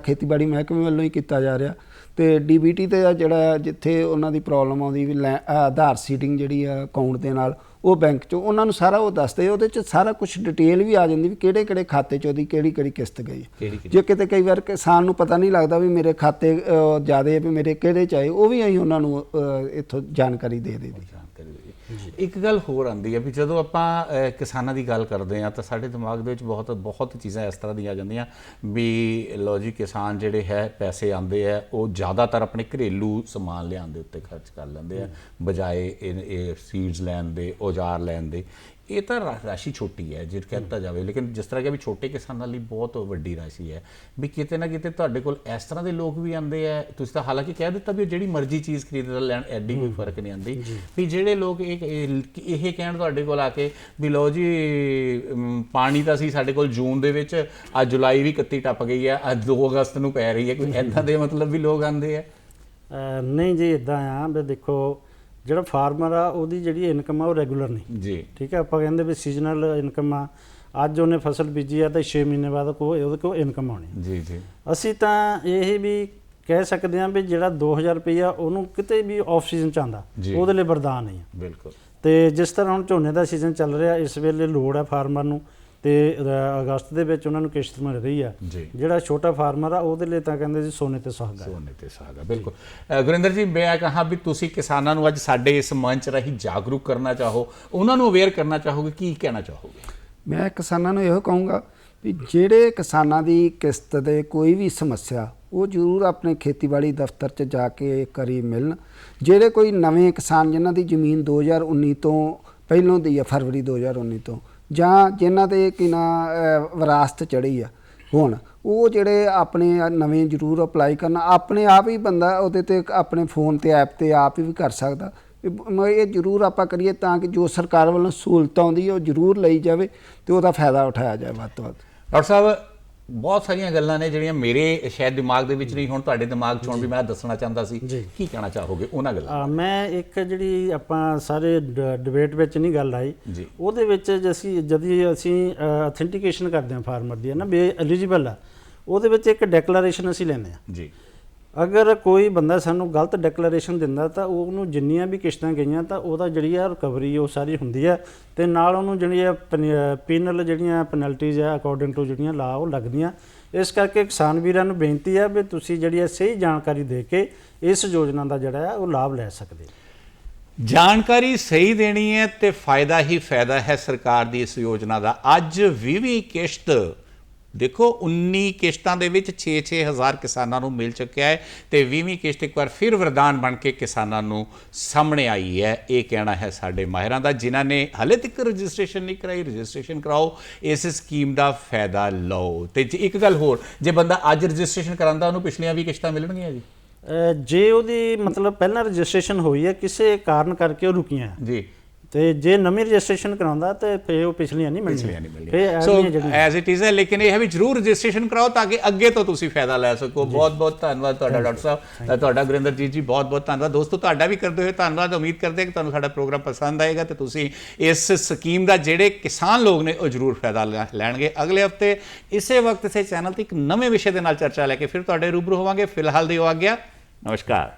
ਖੇਤੀਬਾੜੀ ਮਹਿਕਮੇ ਵੱਲੋਂ ਹੀ ਕੀਤਾ ਜਾ ਰਿਹਾ। ਤੇ ਡੀਬੀਟੀ ਤੇ ਆ ਜਿਹੜਾ ਜਿੱਥੇ ਉਹਨਾਂ ਦੀ ਪ੍ਰੋਬਲਮ ਆਉਂਦੀ ਵੀ ਆਧਾਰ ਸੀਡਿੰਗ ਜਿਹੜੀ ਆ ਅਕਾਊਂਟ ਦੇ ਨਾਲ ਉਹ ਬੈਂਕ ਚੋਂ ਉਹਨਾਂ ਨੂੰ ਸਾਰਾ ਉਹ ਦੱਸਦੇ ਉਹਦੇ ਚ ਸਾਰਾ ਕੁਝ ਡਿਟੇਲ ਵੀ ਆ ਜਾਂਦੀ ਵੀ ਕਿਹੜੇ ਕਿਹੜੇ ਖਾਤੇ ਚ ਉਹਦੀ ਕਿਹੜੀ ਕਿਹੜੀ ਕਿਸ਼ਤ ਗਈ? ਜੇ ਕਿਤੇ ਕਈ ਵਾਰ ਕਿਸਾਨ ਨੂੰ ਪਤਾ ਨਹੀਂ ਲੱਗਦਾ ਵੀ ਮੇਰੇ ਖਾਤੇ ਜਿਆਦੇ ਵੀ ਮੇਰੇ ਕਿਹੜੇ ਚ ਆਏ ਉਹ ਵੀ ਅਸੀਂ ਉਹਨਾਂ ਨੂੰ ਇੱਥੋਂ ਜਾਣਕਾਰੀ ਦੇ ਦੇਦੀ। ਇੱਕ ਗੱਲ ਹੋਰ ਆਉਂਦੀ ਹੈ ਵੀ ਜਦੋਂ ਆਪਾਂ ਕਿਸਾਨਾਂ ਦੀ ਗੱਲ ਕਰਦੇ ਆ ਤਾਂ ਸਾਡੇ ਦਿਮਾਗ ਦੇ ਵਿੱਚ ਬਹੁਤ ਬਹੁਤ ਚੀਜ਼ਾਂ ਇਸ ਤਰ੍ਹਾਂ ਦੀਆਂ ਆ ਜਾਂਦੀਆਂ ਵੀ ਲੋ ਜੀ ਕਿਸਾਨ ਜਿਹੜੇ ਹੈ ਪੈਸੇ ਆਉਂਦੇ ਆ ਉਹ ਜ਼ਿਆਦਾਤਰ ਆਪਣੇ ਘਰੇਲੂ ਸਮਾਨ ਲਿਆਉਣ ਦੇ ਉੱਤੇ ਖਰਚ ਕਰ ਲੈਂਦੇ ਆ ਬਜਾਏ ਇਹ ਸੀਡਸ ਲੈਣ ਦੇ ਔਜ਼ਾਰ ਲੈਣ ਦੇ। ਇਹ ਤਾਂ ਰਾਸ਼ੀ ਛੋਟੀ ਹੈ ਜੇ ਕਹਿਤਾ ਜਾਵੇ। ਲੇਕਿਨ ਜਿਸ ਤਰ੍ਹਾਂ ਕਿ ਵੀ ਛੋਟੇ ਕਿਸਾਨਾਂ ਲਈ ਬਹੁਤ ਵੱਡੀ ਰਾਸ਼ੀ ਹੈ। ਵੀ ਕਿਤੇ ਨਾ ਕਿਤੇ ਤੁਹਾਡੇ ਕੋਲ ਇਸ ਤਰ੍ਹਾਂ ਦੇ ਲੋਕ ਵੀ ਆਉਂਦੇ ਆ। ਤੁਸੀਂ ਤਾਂ ਹਾਲਾਂਕਿ ਕਹਿ ਦਿੱਤਾ ਵੀ ਜਿਹੜੀ ਮਰਜ਼ੀ ਚੀਜ਼ ਖਰੀਦਦਾ ਲੈਣ ਐਡੀ ਕੋਈ ਫ਼ਰਕ ਨਹੀਂ ਆਉਂਦੀ। ਵੀ ਜਿਹੜੇ ਲੋਕ ਇਹ ਇਹ- ਕਹਿਣ ਤੁਹਾਡੇ ਕੋਲ ਆ ਕੇ ਵੀ ਲਓ ਜੀ ਪਾਣੀ ਤਾਂ ਸੀ ਸਾਡੇ ਕੋਲ ਜੂਨ ਦੇ ਵਿੱਚ ਅੱਜ ਜੁਲਾਈ ਵੀ 31 ਟੱਪ ਗਈ ਹੈ ਅੱਜ 2 ਅਗਸਤ ਨੂੰ ਪੈ ਰਹੀ ਹੈ। ਕੋਈ ਐਦਾਂ ਦੇ ਮਤਲਬ ਵੀ ਲੋਕ ਆਉਂਦੇ ਆ? ਨਹੀਂ ਜੀ ਇਦਾਂ ਆ ਵੀ ਦੇਖੋ ਜਿਹੜਾ ਫਾਰਮਰ ਆ ਉਹਦੀ ਜਿਹੜੀ ਇਨਕਮ ਆ ਉਹ ਰੈਗੂਲਰ ਨਹੀਂ। ਜੀ। ਠੀਕ ਹੈ ਆਪਾਂ ਕਹਿੰਦੇ ਵੀ ਸੀਜ਼ਨਲ ਇਨਕਮ ਆ। ਅੱਜ ਉਹਨੇ ਫਸਲ ਬੀਜੀ ਆ ਤਾਂ 6 ਮਹੀਨੇ ਬਾਅਦ ਕੋ ਉਹਦੇ ਕੋਲ ਇਨਕਮ ਆਉਣੀ ਜੀ ਜੀ। ਅਸੀਂ ਤਾਂ ਇਹ ਵੀ ਕਹਿ ਸਕਦੇ ਹਾਂ ਵੀ ਜਿਹੜਾ 2000 ਰੁਪਈਆ ਉਹਨੂੰ ਕਿਤੇ ਵੀ ਆਫ ਸੀਜ਼ਨ ਚ ਆਉਂਦਾ ਜੀ। ਉਹਦੇ ਲਈ ਵਰਦਾਨ ਨਹੀਂ ਆ। ਬਿਲਕੁਲ। ਤੇ ਜਿਸ ਤਰ੍ਹਾਂ ਹੁਣ ਝੋਨੇ ਦਾ ਸੀਜ਼ਨ ਚੱਲ ਰਿਹਾ ਇਸ ਵੇਲੇ ਲੋੜ ਹੈ ਫਾਰਮਰ ਨੂੰ। ਤੇ ਅਗਸਤ ਦੇ ਵਿੱਚ ਉਹਨਾਂ ਨੂੰ ਕਿਸ਼ਤ ਮਿਲ ਰਹੀ ਆ। ਜਿਹੜਾ ਛੋਟਾ ਫਾਰਮਰ ਆ ਉਹਦੇ ਲਈ ਤਾਂ ਕਹਿੰਦੇ ਜੀ ਸੋਨੇ ਤੇ ਸੁਹਾਗਾ ਹੈ। ਸੋਨੇ ਤੇ ਸੁਹਾਗਾ ਬਿਲਕੁਲ। ਗੁਰਿੰਦਰ ਜੀ ਮੈਂ ਕਹਾਂ ਵੀ ਤੁਸੀਂ ਕਿਸਾਨਾਂ ਨੂੰ ਅੱਜ ਸਾਡੇ ਇਸ ਮੰਚ ਰਾਹੀਂ ਜਾਗਰੂਕ ਕਰਨਾ ਚਾਹੋ ਉਹਨਾਂ ਨੂੰ ਅਵੇਅਰ ਕਰਨਾ ਚਾਹੋਗੇ ਕੀ ਕਹਿਣਾ ਚਾਹੋਗੇ? ਮੈਂ ਕਿਸਾਨਾਂ ਨੂੰ ਇਹੋ ਕਹੂੰਗਾ ਵੀ ਜਿਹੜੇ ਕਿਸਾਨਾਂ ਦੀ ਕਿਸ਼ਤ ਦੇ ਕੋਈ ਵੀ ਸਮੱਸਿਆ ਉਹ ਜ਼ਰੂਰ ਆਪਣੇ ਖੇਤੀਬਾੜੀ ਦਫ਼ਤਰ 'ਚ ਜਾ ਕੇ ਕਰੀ ਮਿਲਣ। ਜਿਹੜੇ ਕੋਈ ਨਵੇਂ ਕਿਸਾਨ ਜਿਨ੍ਹਾਂ ਦੀ ਜ਼ਮੀਨ 2019 ਤੋਂ ਪਹਿਲੋਂ ਦੀ ਆ ਫਰਵਰੀ 2019 ਤੋਂ ਜਾਂ ਜਿਨ੍ਹਾਂ ਦੇ ਕਿ ਨਾ ਵਿਰਾਸਤ ਚੜੀ ਆ। ਹੁਣ ਉਹ ਜਿਹੜੇ ਆਪਣੇ ਨਵੇਂ ਜ਼ਰੂਰ ਅਪਲਾਈ ਕਰਨ, ਆਪਣੇ ਆਪ ਹੀ ਬੰਦਾ ਉਹਦੇ ਤੇ ਆਪਣੇ ਫੋਨ ਤੇ ਐਪ ਤੇ ਆਪ ਹੀ ਵੀ ਕਰ ਸਕਦਾ। ਇਹ ਜ਼ਰੂਰ ਆਪਾਂ ਕਰੀਏ ਤਾਂ ਕਿ ਜੋ ਸਰਕਾਰ ਵੱਲੋਂ ਸਹੂਲਤ ਆਉਂਦੀ ਹੈ ਉਹ ਜ਼ਰੂਰ ਲਈ ਜਾਵੇ ਤੇ ਉਹਦਾ ਫਾਇਦਾ ਉਠਾਇਆ ਜਾਵੇ ਵੱਧ ਤੋਂ ਵੱਧ। ਡਾਕਟਰ ਸਾਹਿਬ ਬਹੁਤ ਸਾਰੀਆਂ ਗੱਲਾਂ ਨੇ ਜਿਹੜੀਆਂ ਮੇਰੇ ਸ਼ਾਇਦ ਦਿਮਾਗ ਦੇ ਵਿੱਚ ਨਹੀਂ ਹੁਣ ਤੁਹਾਡੇ ਦਿਮਾਗ 'ਚ ਹੁਣ ਵੀ ਮੈਂ ਦੱਸਣਾ ਚਾਹੁੰਦਾ ਸੀ। ਕੀ ਕਹਿਣਾ ਚਾਹੋਗੇ? ਉਹਨਾਂ ਗੱਲਾਂ। ਮੈਂ ਇੱਕ ਜਿਹੜੀ ਆਪਾਂ ਸਾਰੇ ਡਿਬੇਟ ਵਿੱਚ ਨਹੀਂ ਗੱਲ ਆਈ। ਉਹਦੇ ਵਿੱਚ ਜੇ ਅਸੀਂ ਜਦ ਅਸੀਂ ਅਥੈਂਟੀਕੇਸ਼ਨ ਕਰਦੇ ਹਾਂ ਫਾਰਮਰ ਦੀ ਹੈ ਨਾ ਵੀ ਐਲੀਜੀਬਲ ਆ। ਉਹਦੇ ਵਿੱਚ ਇੱਕ ਡੈਕਲੇਰੇਸ਼ਨ ਅਸੀਂ ਲੈਂਦੇ ਆ ਜੀ। ਅਗਰ ਕੋਈ ਬੰਦਾ ਸਾਨੂੰ ਗਲਤ ਡੈਕਲੇਰੇਸ਼ਨ ਦਿੰਦਾ ਤਾਂ ਉਹਨੂੰ ਜਿੰਨੀਆਂ ਵੀ ਕਿਸ਼ਤਾਂ ਗਈਆਂ ਤਾਂ ਉਹਦਾ ਜਿਹੜੀ ਆ ਰਿਕਵਰੀ ਉਹ ਸਾਰੀ ਹੁੰਦੀ ਆ ਤੇ ਨਾਲ ਉਹਨੂੰ ਜਿਹੜੀ ਆ ਪੀਨਲ ਜਿਹੜੀਆਂ ਪੈਨਲਟੀਜ਼ ਆ ਅਕੋਰਡਿੰਗ ਟੂ ਜਿਹੜੀਆਂ ਲਾ ਉਹ ਲੱਗਦੀਆਂ। ਇਸ ਕਰਕੇ ਕਿਸਾਨ ਵੀਰਾਂ ਨੂੰ ਬੇਨਤੀ ਆ ਵੀ ਤੁਸੀਂ ਜਿਹੜੀ ਆ ਸਹੀ ਜਾਣਕਾਰੀ ਦੇ ਕੇ ਇਸ ਯੋਜਨਾ ਦਾ ਜਿਹੜਾ ਆ ਉਹ ਲਾਭ ਲੈ ਸਕਦੇ। ਜਾਣਕਾਰੀ ਸਹੀ ਦੇਣੀ ਹੈ ਤੇ ਫਾਇਦਾ ਹੀ ਫਾਇਦਾ ਹੈ ਸਰਕਾਰ ਦੀ ਇਸ ਯੋਜਨਾ ਦਾ। ਅੱਜ 20ਵੀਂ ਕਿਸ਼ਤ ਦੇਖੋ 19 ਕਿਸ਼ਤਾਂ ਦੇ ਵਿੱਚ 6-6 ਹਜ਼ਾਰ ਕਿਸਾਨਾਂ ਨੂੰ ਮਿਲ ਚੁੱਕਿਆ ਹੈ ਤੇ 20ਵੀਂ ਕਿਸ਼ਤ ਇੱਕ ਵਾਰ ਫਿਰ ਵਰਦਾਨ ਬਣ ਕੇ ਕਿਸਾਨਾਂ ਨੂੰ ਸਾਹਮਣੇ ਆਈ ਹੈ। ਇਹ ਕਹਿਣਾ ਹੈ ਸਾਡੇ ਮਾਹਿਰਾਂ ਦਾ ਜਿਨ੍ਹਾਂ ਨੇ ਹਲੇ ਤੱਕ ਰਜਿਸਟ੍ਰੇਸ਼ਨ ਨਹੀਂ ਕਰਾਈ। ਰਜਿਸਟ੍ਰੇਸ਼ਨ ਕਰਾਓ ਇਸ ਸਕੀਮ ਦਾ ਫਾਇਦਾ ਲਓ। ਤੇ ਜੇ ਇੱਕ ਗੱਲ ਹੋਰ ਜੇ ਬੰਦਾ ਅੱਜ ਰਜਿਸਟ੍ਰੇਸ਼ਨ ਕਰਾਂਦਾ ਉਹਨੂੰ ਪਿਛਲੀਆਂ ਵੀ ਕਿਸ਼ਤਾਂ ਮਿਲਣਗੀਆਂ ਜੀ? ਜੇ ਉਹਦੀ ਮਤਲਬ ਪਹਿਲਾਂ ਰਜਿਸਟ੍ਰੇਸ਼ਨ ਹੋਈ ਹੈ ਕਿਸੇ ਕਾਰਨ ਕਰਕੇ ਉਹ ਰੁਕੀਆਂ। ਜੀ। ਤੇ ਜੇ ਨਵੀਂ ਰਜਿਸਟ੍ਰੇਸ਼ਨ ਕਰਾਉਂਦਾ ਤੇ ਫੇ ਉਹ ਪਿਛਲੀਆਂ ਨਹੀਂ ਮਿਲਣੀਆਂ। ਫੇ ਸੋ ਐਜ਼ ਇਟ ਇਜ਼ ਹੈ ਲੇਕਿਨ ਇਹ ਹੈ ਵੀ ਜਰੂਰ ਰਜਿਸਟ੍ਰੇਸ਼ਨ ਕਰਾਓ ਤਾਂ ਕਿ ਅੱਗੇ ਤੋਂ ਤੁਸੀਂ ਫਾਇਦਾ ਲੈ ਸਕੋ। ਬਹੁਤ ਬਹੁਤ ਧੰਨਵਾਦ ਤੁਹਾਡਾ ਡਾਕਟਰ ਸਾਹਿਬ ਤੁਹਾਡਾ ਗੁਰਿੰਦਰ ਜੀ ਜੀ ਬਹੁਤ ਬਹੁਤ ਧੰਨਵਾਦ। ਦੋਸਤੋ ਤੁਹਾਡਾ ਵੀ ਕਰਦੇ ਹੋਏ ਧੰਨਵਾਦ। ਉਮੀਦ ਕਰਦੇ ਹਾਂ ਕਿ ਤੁਹਾਨੂੰ ਸਾਡਾ ਪ੍ਰੋਗਰਾਮ ਪਸੰਦ ਆਏਗਾ ਤੇ ਤੁਸੀਂ ਇਸ ਸਕੀਮ ਦਾ ਜਿਹੜੇ ਕਿਸਾਨ ਲੋਕ ਨੇ ਉਹ ਜਰੂਰ ਫਾਇਦਾ ਲੈਣਗੇ। ਅਗਲੇ ਹਫ਼ਤੇ ਇਸੇ ਵਕਤ ਇਸੇ ਚੈਨਲ ਤੇ ਇੱਕ ਨਵੇਂ ਵਿਸ਼ੇ ਦੇ ਨਾਲ ਚਰਚਾ ਲੈ ਕੇ ਫਿਰ ਤੁਹਾਡੇ ਰੂਬਰੂ ਹੋਵਾਂਗੇ। ਫਿਲਹਾਲ ਦਿਓ ਆਗਿਆ। ਨਮਸਕਾਰ।